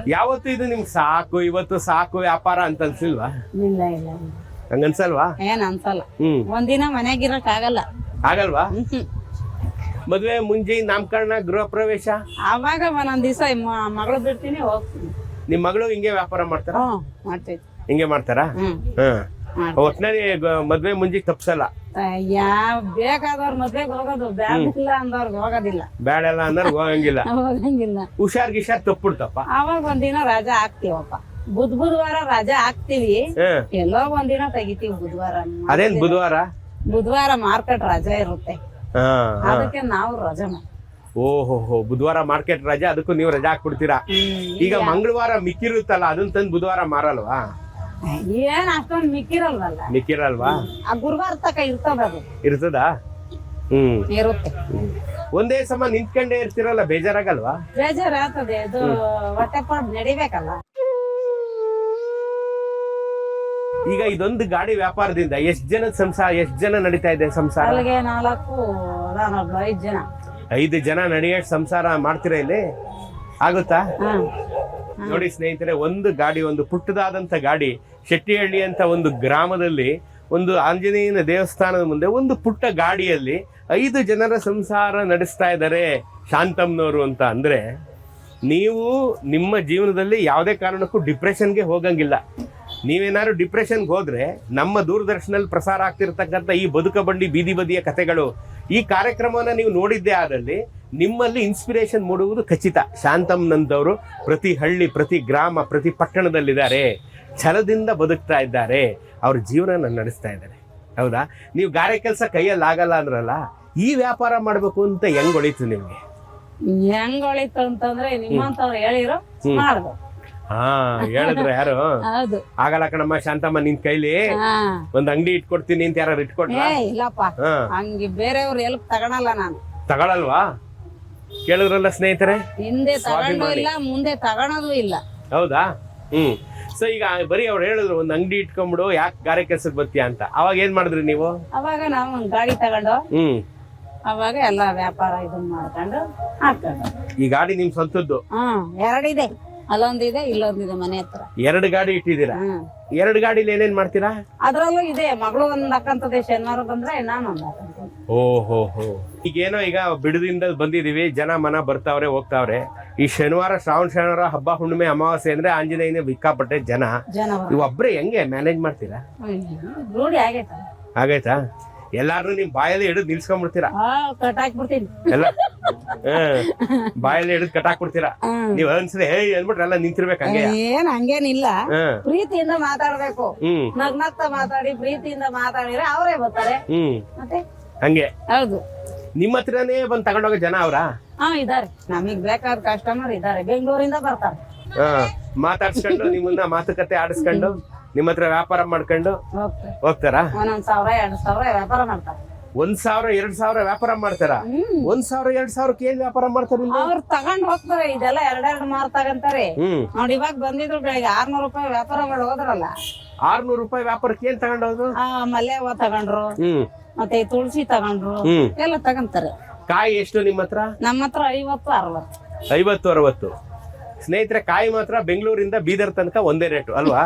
ಯಾವತ್ತು ಇದು ನಿಮ್ಗೆ ಸಾಕು ಇವತ್ತು ಸಾಕು ವ್ಯಾಪಾರ ಅಂತ ಅನ್ಸಿಲ್ವಾ? ಇಲ್ಲ ಇಲ್ಲ ಹಂಗ ಅನ್ಸಲ್ವಾ ಏನ್ ಅನ್ಸಲ್ಲ ಹ್ಮ್. ಒಂದಿನ ಮನ್ಯಾಗ ಇರಕ್ ಆಗಲ್ಲ. ಆಗಲ್ವಾ? ಮದ್ವೆ ಮುಂಜಿ ನಾಮಕರಣ ಗೃಹ ಪ್ರವೇಶ? ಅವಾಗ ಒಂದೊಂದ್ ದಿವಸ ಮಗಳು ಬಿಡ್ತೀನಿ ಹೋಗ್ತೀನಿ. ನಿಮ್ ಮಗಳು ಹಿಂಗೆ ವ್ಯಾಪಾರ ಮಾಡ್ತಾರ? ಮಾಡ್ತೈತಿ. ಹಿಂಗೆ ಮಾಡ್ತಾರಾ? ಹ್ಮ್. ಒಟ್ನಲ್ಲಿ ಮದ್ವೆ ಮುಂಜಿ ತಪ್ಸಲ್ಲ. ಯಾವ ಬೇಕಾದವ್ರ ಮದ್ವೆಗ್ ಹೋಗೋದು ಬ್ಯಾಡಿಲ್ಲ ಅಂದವ್ರಿಗೆ ಹೋಗೋದಿಲ್ಲ. ಬ್ಯಾಡಲ್ಲ ಹೋಗಂಗಿಲ್ಲ. ಹೋಗಂಗಿಲ್ಲ. ಹುಷಾರ್ ಗಿಷಾರ್ ತಪ್ಪಿಡ್ತಪ್ಪ ಅವಾಗ ಒಂದಿನ ರಜಾ ಹಾಕ್ತಿವಪ್ಪ. ಬುಧ್ ಬುಧವಾರ ರಜಾ ಹಾಕ್ತಿವಿ. ಎಲ್ಲೋ ಒಂದಿನ ತೆಗಿತೀವಿ ಬುಧವಾರ ಅದೇನ್ ಬುಧವಾರ ಬುಧವಾರ ಮಾರ್ಕೆಟ್ ರಜಾ ಇರುತ್ತೆ. ಅದಕ್ಕೆ ನಾವು ರಜಾ ಓಹೋ ಬುಧವಾರ ಮಾರ್ಕೆಟ್ ರಜೆ ಅದಕ್ಕೂ ನೀವು ರಜಾ ಹಾಕ್ಬಿಡ್ತೀರಾ? ಈಗ ಮಂಗಳವಾರ ಮಿಕ್ಕಿರುತ್ತಲ್ಲ ಅದನ್ನ ತಂದು ಬುಧವಾರ ಮಾರಲ್ವಾ? ಏನ್ ಅಷ್ಟೊಂದ್ ಮಿಕ್ಕಿರಲ್ವಲ್ಲ? ಮಿಕ್ಕಿರಲ್ವಾ? ಆ ಗುರುವಾರ ತಕ ಇರ್ತದ ಅದು. ಇರ್ತದಾ? ಹ್ಮ್. ಇರುತ್ತೆ. ಒಂದೇ ಸಮ ನಿಂತ್ಕೊಂಡೇ ಇರ್ತಿರಲ್ಲ ಬೇಜಾರಾಗಲ್ವಾ? ಬೇಜಾರ್ ಆಗ್ತದೆ ಅದು ಹೊಟ್ಟೆ ಪಾಡ್ ನಡಿಬೇಕಲ್ಲ. ಈಗ ಇದೊಂದು ಗಾಡಿ ವ್ಯಾಪಾರದಿಂದ ಎಷ್ಟ್ ಜನ ಸಂಸಾರ ಎಷ್ಟ್ ಜನ ನಡೀತಾ ಇದೆ ಸಂಸಾರ? ಅಲ್ಲಿಗೆ ನಾಲ್ಕು ನಾನೊಬ್ಳು ಐದ್ ಜನ. ಐದು ಜನ ನಡೆಯೋ ಸಂಸಾರ ಮಾಡ್ತೀರಾ ಇಲ್ಲಿ? ಆಗುತ್ತಾ? ಹಾ. ನೋಡಿ ಸ್ನೇಹಿತರೆ ಒಂದು ಗಾಡಿ ಒಂದು ಪುಟ್ಟದಾದಂತ ಗಾಡಿ ಶೆಟ್ಟಿಹಳ್ಳಿ ಅಂತ ಒಂದು ಗ್ರಾಮದಲ್ಲಿ ಒಂದು ಆಂಜನೇಯನ ದೇವಸ್ಥಾನದ ಮುಂದೆ ಒಂದು ಪುಟ್ಟ ಗಾಡಿಯಲ್ಲಿ ಐದು ಜನರ ಸಂಸಾರ ನಡೆಸ್ತಾ ಇದ್ದಾರೆ ಶಾಂತಮ್ನವರು ಅಂತ ಅಂದರೆ ನೀವು ನಿಮ್ಮ ಜೀವನದಲ್ಲಿ ಯಾವುದೇ ಕಾರಣಕ್ಕೂ ಡಿಪ್ರೆಷನ್ಗೆ ಹೋಗಂಗಿಲ್ಲ. ನೀವೇನಾದ್ರು ಡಿಪ್ರೆಷನ್ಗೆ ಹೋದರೆ ನಮ್ಮ ದೂರದರ್ಶನಲ್ಲಿ ಪ್ರಸಾರ ಆಗ್ತಿರ್ತಕ್ಕಂಥ ಈ ಬದುಕ ಬಂಡಿ ಬೀದಿ ಬದಿಯ ಕಥೆಗಳು ಈ ಕಾರ್ಯಕ್ರಮನ ನೀವು ನೋಡಿದ್ದೇ ಆದಲ್ಲಿ ನಿಮ್ಮಲ್ಲಿ ಇನ್ಸ್ಪಿರೇಷನ್ ಮೂಡುವುದು ಖಚಿತ. ಶಾಂತಮ್ನಂದವರು ಪ್ರತಿ ಹಳ್ಳಿ, ಪ್ರತಿ ಗ್ರಾಮ, ಪ್ರತಿ ಪಟ್ಟಣದಲ್ಲಿದ್ದಾರೆ. ಛಲದಿಂದ ಬದುಕ್ತಾ ಇದ್ದಾರೆ. ಅವ್ರ ಜೀವನ ನಡೆಸ್ತಾ ಇದ್ದಾರೆ. ಹೌದಾ? ನೀವು ಗಾರೆ ಕೆಲಸ ಕೈಯಲ್ಲಿ ಆಗಲ್ಲ ಅಂದ್ರಲ್ಲ ಈ ವ್ಯಾಪಾರ ಮಾಡಬೇಕು ಅಂತ ಹೆಂಗ್ ಹೊಳಿತು ನಿಮ್ಗೆ? ಹೆಂಗ್ ಹೊಳಿತು ಅಂತಂದ್ರೆ ನಿಮ್ಮಂತವ್ರು ಹೇಳಿರೋ ಹಾ ಹೇಳಿದ್ರು ಯಾರು? ಆಗಲ್ಲ ಕಣಮ್ಮ ಶಾಂತಮ್ಮ ನಿನ್ ಕೈಲಿ ಒಂದ್ ಅಂಗಡಿ ಇಟ್ಕೊಡ್ತೀನಿ ಅಂತ ಯಾರು ಇಟ್ಕೊಟ್ರ? ಇಲ್ಲಪ್ಪ. ಹಂಗೆ ಬೇರೆಯವ್ರ ಎಲ್ಪ್ ತಗೊಳಲ್ಲ ನಾನು. ತಗೊಳಲ್ವಾ? ಕೇಳಿದ್ರಲ್ಲ ಸ್ನೇಹಿತರೆ? ಹಿಂದೆ ತಗೊಂಡು ಇಲ್ಲ ಮುಂದೆ ತಗೊಳೋದು ಇಲ್ಲ. ಹೌದಾ? ಹ್ಮ್. ಸೊ ಈಗ ಬರೀ ಅವ್ರು ಹೇಳಿದ್ರು ಒಂದ್ ಅಂಗಡಿ ಇಟ್ಕೊಂಡ್ಬಿಡು ಯಾಕೆ ಗಾರೆ ಕೆಲ್ಸಕ್ಕೆ ಬರ್ತೀಯ ಅಂತ. ಅವಾಗ ಏನ್ ಮಾಡಿದ್ರಿ ನೀವು? ಅವಾಗ ನಾವು ಒಂದ್ ಗಾಡಿ ತಗೊಂಡು ಹ್ಮ್. ಅವಾಗ ಎಲ್ಲ ವ್ಯಾಪಾರ ಇದನ್ನ ಮಾಡ್ಕೊಂಡು ಹಾಕೊಂಡು ಈ ಗಾಡಿ ನಿಮ್ ಸ್ವಂತದ್ದು? ಹ್ಮ್ ಎರಡಿದೆ. ಅಲ್ಲೊಂದಿದೆ ಇಲ್ಲೊಂದಿದೆ ಮನೆ ಹತ್ರ. ಎರಡು ಗಾಡಿ ಇಟ್ಟಿದ್ದೀರಾ? ಹ್ಮ್. ಎರಡು ಗಾಡಿಲಿ ಏನೇನ್ ಮಾಡ್ತೀರಾ? ಅದ್ರಲ್ಲೂ ಇದೆ ಮಗಳು ಒಂದ್ ಹಾಕಂತದೆ ಶನಿವಾರ ಬಂದ್ರೆ ನಾನು ಒಂದ್ ಹಾಕಂತದೆ ಓಹೋ ಹೋ. ಈಗೇನೋ ಈಗ ಬಿಡದಿಂದ ಬಂದಿದೀವಿ ಜನ ಮನ ಬರ್ತಾವ್ರೆ ಹೋಗ್ತಾವ್ರೆ. ಈ ಶನಿವಾರ ಶ್ರಾವಣ ಶನಿವಾರ ಹಬ್ಬ ಹುಣ್ಣಿಮೆ ಅಮಾವಾಸ್ಯೆ ಅಂದ್ರೆ ಆಂಜನೇಯನ ವಿಕ್ಕಾಪಟ್ಟೆ ಜನ. ಇವ್ ಒಬ್ರೇ ಹೆಂಗೆ ಮ್ಯಾನೇಜ್ ಮಾಡ್ತೀರಾ? ರೂಢಿ ಆಗೈತಾ ಆಗೈತಾ? ಎಲ್ಲಾರು ನಿಮ್ ಬಾಯಲ್ಲಿ ಹಿಡಿದು ನಿಲ್ಸ್ಕೊಂಡ್ಬಿಡ್ತೀರಾ ಎಲ್ಲ? ಹ್ಮ್ ಬಾಯಲ್ಲಿ ಹಿಡಿದು ಕಟ್ಟಾಕ್ಬಿಡ್ತೀರಾ ಬಿಡ್ತೀರಾ ನೀವ್ ಅನ್ಸ್ರೆ ಹೇ ಅಂದ್ಬಿಟ್ರೆ ಎಲ್ಲ ನಿಂತಿರ್ಬೇಕು ಹಂಗೆ. ಏನ್ ಹಂಗೇನಿಲ್ಲ. ಹ್ಮ್ ಪ್ರೀತಿಯಿಂದ ಮಾತಾಡ್ಬೇಕು. ಹ್ಮ್. ನಗ್ನಗ್ತಾ ಮಾತಾಡಿ ಪ್ರೀತಿಯಿಂದ ಮಾತಾಡಿದ್ರೆ ಅವರೇ ಬರ್ತಾರೆ. ಹ್ಮ್. ಮತ್ತೆ? ಹಂಗೆ. ಹೌದು. ನಿಮ್ಮ ಹತ್ರನೇ ಬಂದ್ ತಗೊಂಡೋಗೋ ಜನ ಅವ್ರ? ಹಾ ಇದಾರೆ. ನಮಗ್ ಬೇಕಾದ ಕಸ್ಟಮರ್ ಇದಾರೆ. ಬೆಂಗಳೂರಿಂದ ಬರ್ತಾರೆ. ಹಾ. ಮಾತಾಡ್ಸ್ಕೊಂಡು ನಿಮ್ಮನ್ನ ಮಾತುಕತೆ ಆಡಿಸ್ಕೊಂಡು ನಿಮ್ಮ ಹತ್ರ ವ್ಯಾಪಾರ ಮಾಡ್ಕೊಂಡು ಹೋಗ್ತಾರೆ. ಹೋಗ್ತಾರಾ? ಒಂದೊಂದ್ ಸಾವಿರ ಎರಡ್ ಸಾವಿರ ವ್ಯಾಪಾರ ಮಾಡ್ತಾರೆ. ಒಂದ್ ಸಾವಿರ ಎರಡ್ ಸಾವಿರ ವ್ಯಾಪಾರ ಮಾಡ್ತಾರ? ಒಂದ್ ಸಾವಿರ ಎರಡ್ ಸಾವಿರ ಏನ್ ವ್ಯಾಪಾರ ಮಾಡ್ತಾರ ಅವ್ರು ತಗೊಂಡ್ ಹೋಗ್ತಾರೆ ಇದೆಲ್ಲ ಎರಡೆರಡು ಮಾರ್ ತಗಂತಾರೆ ಹ್ಮ್. ನೋಡಿ ಇವಾಗ ಬಂದಿದ್ರು ಬೆಳಿಗ್ಗೆ ಆರ್ನೂರು ರೂಪಾಯಿ ವ್ಯಾಪಾರ ಮಾಡಿ ಹೋದ್ರಲ್ಲ. ಆರ್ನೂರು ರೂಪಾಯಿ ವ್ಯಾಪಾರಕ್ಕೆ ಏನ್ ತಗೊಂಡೋದು ಆ ಮಲ್ಲೆ ಹೂವ ತಗೊಂಡ್ರು. ಹ್ಮ್. ಮತ್ತೆ ಈ ತುಳಸಿ ತಗೊಂಡ್ರು. ಹ್ಮ್. ಎಲ್ಲ ತಗಂತಾರೆ. ಕಾಯಿ ಎಷ್ಟು ನಿಮ್ಮ ಹತ್ರ? ನಮ್ಮ ಹತ್ರ ಐವತ್ತು ಅರವತ್ತು. ಐವತ್ತು ಅರವತ್ತು. ಸ್ನೇಹಿತರೆ ಕಾಯಿ ಮಾತ್ರ ಬೆಂಗಳೂರಿಂದ ಬೀದರ್ ತನಕ ಒಂದೇ ರೇಟು ಅಲ್ವಾ?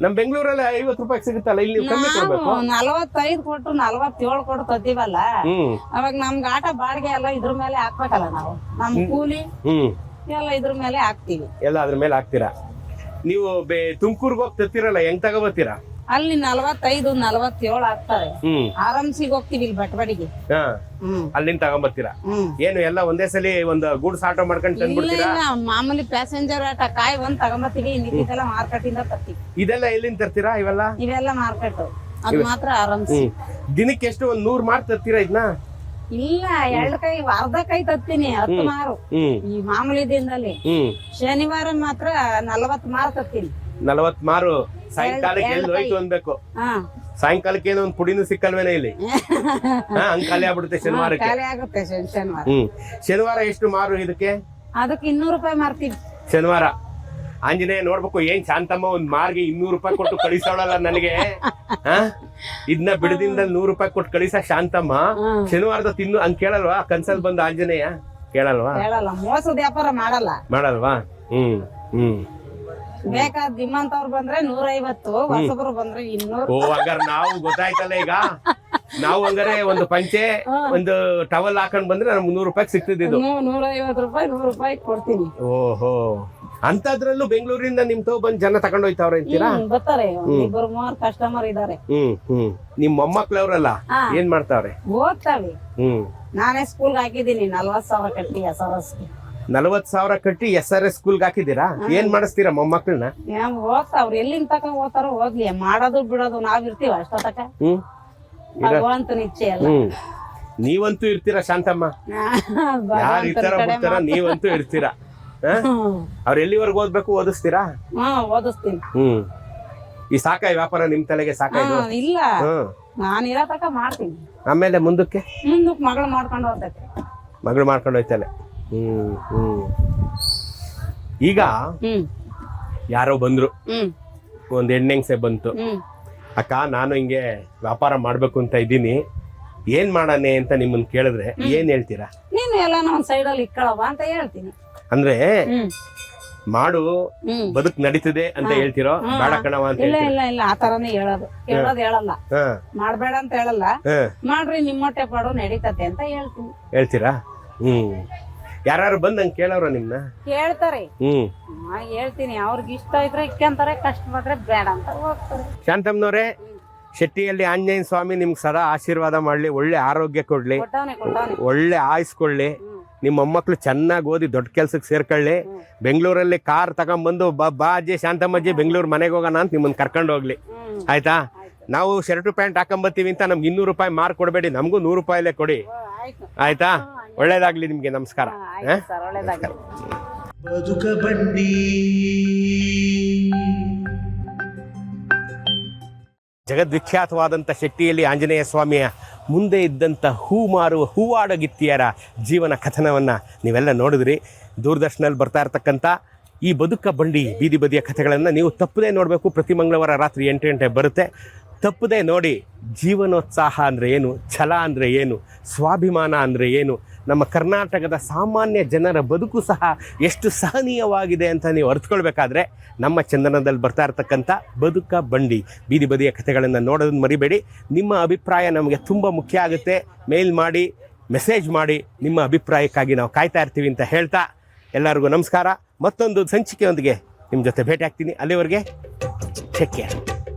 ನಮ್ ಬೆಂಗಳೂರಲ್ಲಿ ಐವತ್ತು ರೂಪಾಯಿ ಸಿಗುತ್ತಲ್ಲ ಇಲ್ಲಿ ನೀವು ಕಮ್ಮಿ ಕೊಡ್ಬೇಕು? ನಾವು ನಲವತ್ತೈದು ಕೊಟ್ಟು ನಲವತ್ತೇಳು ಕೊಟ್ಟು ತದ್ದೀವಲ್ಲ ಹ್ಮ್. ಅವಾಗ ನಮ್ಗೆ ಆಟ ಬಾಡಿಗೆ ಎಲ್ಲ ಇದ್ರ ಮೇಲೆ ಹಾಕ್ಬೇಕಲ್ಲ ನಾವು. ನಮ್ ಕೂಲಿ ಹ್ಮ್. ಎಲ್ಲ ಇದ್ರ ಮೇಲೆ ಹಾಕ್ತಿವಿ. ಎಲ್ಲ ಅದ್ರ ಮೇಲೆ ಹಾಕ್ತೀರಾ? ನೀವು ಬೇ ತುಮಕೂರ್ಗೆ ಹೋಗಿ ತತ್ತಿರಲ್ಲ ಹೆಂಗ್ ತಗೋಬತ್ತೀರಾ? ಅಲ್ಲಿ ನಲವತ್ತೈದು ನಲವತ್ತೇಳು ಆಗ್ತಾರೆ ಹ್ಮ್. ಆರಾಮ್ಸಿಗೆ ಹೋಗ್ತೀವಿ ಇಲ್ಲಿ ಬಟ್ಬಡಿಗೆ. ಹಾ. ಹ್ಮ್. ಅಲ್ಲಿಂದ ತಗೊಂಬರ್ತೀರಾ? ಹ್ಮ್. ಏನು ಎಲ್ಲ ಒಂದೇ ಸಲಿ ಒಂದು ಗೂಡ್ಸ್ ಆಟೋ ಮಾಡ್ಕೊಂಡು ಇಲ್ಲ ತಂದ್ಬಿಡ್ತೀರಾ? ಇಲ್ಲ ಮಾಮೂಲಿ ಪ್ಯಾಸೆಂಜರ್ ಆಟ ಕಾಯಿ ಒಂದ್ ತಗೊಂಬತ್ತೀವಿ ಇನ್ನಿದ್ದೆಲ್ಲ ಮಾರ್ಕೆಟ್ ಇಂದ ತರ್ತೀವಿ. ಇದೆಲ್ಲ ಎಲ್ಲಿಂದ ತರ್ತೀರಾ ಇವೆಲ್ಲ? ಇವೆಲ್ಲ ಮಾರ್ಕೆಟ್ ಅದ್ ಮಾತ್ರ ಆರಾಮ್ಸಿ. ಹ್ಮ್. ದಿನಕ್ಕೆ ಎಷ್ಟು ಒಂದ್ ನೂರ್ ಮಾರ್ ತರ್ತೀರಾ ಇದನ್ನ ಇಲ್ಲ ಎರಡ್ ಕೈ ಅರ್ಧ ಕೈ ತತ್ತೀನಿ ಹತ್ತು ಮಾರು. ಹ್ಮ್. ಈ ಮಾಮೂಲಿ ದಿನದಲ್ಲಿ. ಹ್ಮ್. ಶನಿವಾರ ಮಾತ್ರ ನಲವತ್ ಮಾರು ತತ್ತೀನಿ ನಲವತ್ ಮಾರು. ಸಾಯಂಕಾಲಕ್ಕೆ ಎಲ್ಲಿ ಹೋಯ್ತು ಅನ್ಬೇಕು ಸಾಯಂಕಾಲಕ್ಕೆ ಏನೋ ಒಂದ್ ಪುಡಿನೂ ಸಿಕ್ಕಲ್ವೇನೆ ಇಲ್ಲಿ? ಹಂಗ್ ಖಾಲಿ ಆಗ್ಬಿಡುತ್ತೆ ಶನಿವಾರಕ್ಕೆ. ಖಾಲಿ ಆಗುತ್ತೆ ಶನಿ- ಶನಿವಾರ. ಹ್ಮ್. ಶನಿವಾರ ಎಷ್ಟು ಮಾರು ಇದಕ್ಕೆ? ಅದಕ್ಕೆ ಇನ್ನೂರು ರೂಪಾಯಿ ಮಾರ್ತೀವಿ. ಶನಿವಾರ. ಆಂಜನೇಯ ನೋಡ್ಬೇಕು ಏನ್ ಶಾಂತಮ್ಮ ಒಂದ್ ಮಾರ್ಗೆ ಇನ್ನೂರು ರೂಪಾಯಿ ಕೊಟ್ಟು ಕಳಿಸೋಳಲ್ಲ ನನಗೆ? ಹಾ? ಇದನ್ನ ಬಿಡದಿಂದ ನೂರು ರೂಪಾಯಿ ಕೊಟ್ಟು ಕಳಿಸ ಶಾಂತಮ್ಮ. ಹ್ಮ್. ಶನಿವಾರದ ತಿನ್ನು ಹಂಗ್ ಕೇಳಲ್ವಾ? ಕನ್ಸಲ್ ಬಂದ ಆಂಜನೇಯ? ಕೇಳಲ್ವಾ? ಹೇಳಲ್ಲ ಮೋಸದ ವ್ಯಾಪಾರ ಮಾಡಲ್ಲ. ಮಾಡಲ್ವಾ? ಹ್ಮ್ ಹ್ಮ್. ಬೇಕಾದ ನಿಮ್ಮಂತವ್ರು ಬಂದ್ರೆ ನೂರ ಐವತ್ತು ಹೊಸಬ್ರು ಬಂದ್ರೆ ಇನ್ನೂರು. ಓ ಹಂಗಾರೆ ನಾವು ಗೊತ್ತಾಯ್ತಲ್ಲ ಈಗ? ನಾವು ಹಂಗಾರೆ ಒಂದು ಪಂಚೆ ಒಂದು ಟವಲ್ ಹಾಕೊಂಡ್ ಬಂದ್ರೆ ನಮ್ಗೆ ನೂರು ರೂಪಾಯಿ ಸಿಗ್ತಿದ್ದು ನೂರ ಐವತ್ತು ರೂಪಾಯಿ ನೂರು ರೂಪಾಯಿ ಕೊಡ್ತೀನಿ. ಓಹೋ. ಅಂತದ್ರಲ್ಲೂ ಬೆಂಗಳೂರಿಂದ ನಿಮ್ ತೋ ಬಂದ್ ಜನ ತಗೊಂಡ್ ಹೋಯ್ತಾವ್ರ ಅಂತೀರಾ? ಬರ್ತಾರೆ. ಇಬ್ಬರು ಮೂವರು ಕಸ್ಟಮರ್ ಇದಾರೆ. ಹ್ಮ್ ಹ್ಮ್. ನಿಮ್ ಮೊಮ್ಮಕ್ಳವ್ರಲ್ಲ. ಏನ್ ಮಾಡ್ತಾವ್ರೆ? ಓದ್ತಾವೆ ಹ್ಮ್. ನಾನೇ ಸ್ಕೂಲ್ ಹಾಕಿದ್ದೀನಿ ನಲ್ವತ್ ಸಾವಿರ ಕಟ್ಟಿ ಎಸ್ ಆರ್ ಎಸ್ಗೆ ನಲವತ್ ಸಾವಿರ ಕಟ್ಟಿ ಎಸ್ ಆರ್ ಎಸ್ ಸ್ಕೂಲ್ಗೆ ಹಾಕಿದ್ದೀರಾ? ಏನ್ ಮಾಡಿಸ್ತೀರಾ ಮೊಮ್ಮಕ್ಳನ್ನ ಏನ್ ಓದ್ತಾವ್ರಿ ಎಲ್ಲಿಂದ ತಕ ಓದ್ತಾರೋ ಹೋಗ್ಲಿ ಮಾಡೋದು ಬಿಡೋದು ನಾವ್ ಇರ್ತೀವ ಅಷ್ಟ ತಕ. ಹ್ಮ್. ಅಲ್ಲ. ನೀವಂತೂ ಇರ್ತೀರಾ ಶಾಂತಮ್ಮ? ಯಾರು ಈ ತರ ಬರ್ತಾರ ನೀವಂತೂ ಇರ್ತೀರಾ? ಹ? ಅವ್ರ ಎಲ್ಲಿವರೆಗೂ ಓದ್ಬೇಕು ಓದಿಸ್ತೀರಾ? ಹಾ ಓದಿಸ್ತೀನಿ. ಹ್ಮ್. ಈ ಸಾಕಾಯ ವ್ಯಾಪಾರ ನಿಮ್ ತಲೆಗೆ ಸಾಕ ಹಾ, ಇಲ್ಲ. ಹ್ಮ್ ನಾನ್ ಇರೋ ತಕ ಮಾಡ್ತೀನಿ. ಆಮೇಲೆ ಮುಂದಕ್ಕೆ? ಮುಂದಕ್ ಮಗಳು ಮಾಡ್ಕೊಂಡು ಹೋಗ್ತೈತೆ. ಮಗಳು ಮಾಡ್ಕೊಂಡು ಹೋಯ್ತಲೆ. ಈಗ ಯಾರೋ ಬಂದ್ರು. ಒಂದ್ ಹೆಣ್ಣೆಂಗ್ಸೆ ಬಂತು. ಅಕ್ಕ ನಾನು ಹಿಂಗೆ ವ್ಯಾಪಾರ ಮಾಡ್ಬೇಕು ಅಂತ ಇದ್ದೀನಿ. ಏನ್ ಮಾಡಾನೆ ಅಂತ ನಿಮ್ಮನ್ನ ಕೇಳಿದ್ರೆ ಏನ್ ಹೇಳ್ತೀರಾ? ನೀನು ಎಲ್ಲ ಒಂದ್ ಅಲ್ಲಿ ಇಕ್ಕಳವ ಅಂತ ಹೇಳ್ತೀನಿ. ಅಂದ್ರೆ ಮಾಡು ಬದುಕ್ ನಡೀತದೆ ಅಂತ ಹೇಳ್ತಿರೋ. ಬೇಡ ಕಣವ ಅಂತ ಇಲ್ಲ ಇಲ್ಲ ಇಲ್ಲ ಆ ತರನೇ ಹೇಳೋದು. ಹೇಳೋದು ಹೇಳಲ್ಲ. ಮಾಡ್ಬೇಡ ಅಂತ ಹೇಳಲ್ಲ. ಮಾಡ್ರಿ ನಿಮ್ಮೊಟ್ಟೆ ಪಾಡು ನಡೀತತೆ ಅಂತ ಹೇಳ್ತೀನಿ. ಹೇಳ್ತೀರಾ? ಹ್ಮ್. ಯಾರು ಬಂದ್ ಹಂಗ್ ಕೇಳವ್ರ ನಿಮ್ನ? ಹೇಳ್ತಾರೆ. ಹ್ಮ್. ನಾ ಹೇಳ್ತೀನಿ. ಅವ್ರಿಗೆ ಇಷ್ಟ ಇದ್ರೆ ಇಕ್ಕಂತಾರೆ ಕಷ್ಟ ಮಾಡ್ರೆ ಬೇಡ ಅಂತ ಹೋಗ್ತಾರೆ. ಶಾಂತಮ್ನವ್ರೆ ಶೆಟ್ಟಿಯಲ್ಲಿ ಆಂಜನೇಯ ಸ್ವಾಮಿ ನಿಮ್ಗೆ ಸದಾ ಆಶೀರ್ವಾದ ಮಾಡ್ಲಿ ಒಳ್ಳೆ ಆರೋಗ್ಯ ಕೊಡ್ಲಿ ಕೊಟ್ಟವನೆ ಕೊಟ್ಟವನೆ ಒಳ್ಳೆ ಆಯ್ಸ್ಕೊಳ್ಳಿ ನಿಮ್ಮ ಮೊಮ್ಮಕ್ಳು ಚೆನ್ನಾಗಿ ಓದಿ ದೊಡ್ಡ ಕೆಲ್ಸಕ್ಕೆ ಸೇರ್ಕೊಳ್ಳಿ ಬೆಂಗಳೂರಲ್ಲಿ ಕಾರ್ ತಗೊಂಬಂದು ಬಾ ಬಾ ಅಜ್ಜಿ ಶಾಂತಮ್ಮಜ್ಜಿ ಬೆಂಗಳೂರು ಮನೆಗೆ ಹೋಗೋಣ ಅಂತ ನಿಮ್ಮನ್ನು ಕರ್ಕೊಂಡು ಹೋಗ್ಲಿ. ಆಯ್ತಾ. ನಾವು ಶರ್ಟು ಪ್ಯಾಂಟ್ ಹಾಕೊಂಬತ್ತೀವಿ ಅಂತ ನಮ್ಗೆ ಇನ್ನೂರು ರೂಪಾಯಿ ಮಾರ್ಕ್ ಕೊಡಬೇಡಿ ನಮಗೂ ನೂರು ರೂಪಾಯಿಲೇ ಕೊಡಿ. ಆಯ್ತಾ. ಒಳ್ಳೇದಾಗ್ಲಿ ನಿಮ್ಗೆ ನಮಸ್ಕಾರ. ಹಾ, ಆಯ್ತು ಸರ್ ಒಳ್ಳೇದಾಗಲಿ. ಬದುಕ ಬಂಡಿ. ಜಗದ್ವಿಖ್ಯಾತವಾದಂಥ ಶೆಟ್ಟಿಯಲ್ಲಿ ಆಂಜನೇಯ ಸ್ವಾಮಿಯ ಮುಂದೆ ಇದ್ದಂಥ ಹೂ ಮಾರುವ ಹೂವಾಡಗಿತ್ತಿಯರ ಜೀವನ ಕಥನವನ್ನು ನೀವೆಲ್ಲ ನೋಡಿದ್ರಿ. ದೂರದರ್ಶನಲ್ಲಿ ಬರ್ತಾ ಇರ್ತಕ್ಕಂಥ ಈ ಬದುಕ ಬಂಡಿ ಬೀದಿ ಬದಿಯ ಕಥೆಗಳನ್ನು ನೀವು ತಪ್ಪದೇ ನೋಡಬೇಕು. ಪ್ರತಿ ಮಂಗಳವಾರ ರಾತ್ರಿ ಎಂಟು ಗಂಟೆ ಬರುತ್ತೆ. ತಪ್ಪದೇ ನೋಡಿ ಜೀವನೋತ್ಸಾಹ ಅಂದರೆ ಏನು, ಛಲ ಅಂದರೆ ಏನು, ಸ್ವಾಭಿಮಾನ ಅಂದರೆ ಏನು, ನಮ್ಮ ಕರ್ನಾಟಕದ ಸಾಮಾನ್ಯ ಜನರ ಬದುಕು ಸಹ ಎಷ್ಟು ಸಹನೀಯವಾಗಿದೆ ಅಂತ ನೀವು ಅರ್ಥಕೊಳ್ಬೇಕಾದ್ರೆ ನಮ್ಮ ಚಂದನದಲ್ಲಿ ಬರ್ತಾ ಇರ್ತಕ್ಕಂಥ ಬದುಕ ಬಂಡಿ. ಬೀದಿ ಬದಿಯ ಕಥೆಗಳನ್ನು ನೋಡೋದನ್ನು ಮರಿಬೇಡಿ. ನಿಮ್ಮ ಅಭಿಪ್ರಾಯ ನಮಗೆ ತುಂಬ ಮುಖ್ಯ ಆಗುತ್ತೆ. ಮೇಲ್ ಮಾಡಿ, ಮೆಸೇಜ್ ಮಾಡಿ ನಿಮ್ಮ ಅಭಿಪ್ರಾಯಕ್ಕಾಗಿ ನಾವು ಕಾಯ್ತಾ ಇರ್ತೀವಿ ಅಂತ ಹೇಳ್ತಾ ಎಲ್ಲರಿಗೂ ನಮಸ್ಕಾರ. ಮತ್ತೊಂದು ಸಂಚಿಕೆಯೊಂದಿಗೆ ನಿಮ್ಮ ಜೊತೆ ಭೇಟಿ ಆಗ್ತೀನಿ ಅಲ್ಲಿವರೆಗೆ ಚೆಕ್ ಕೇರ್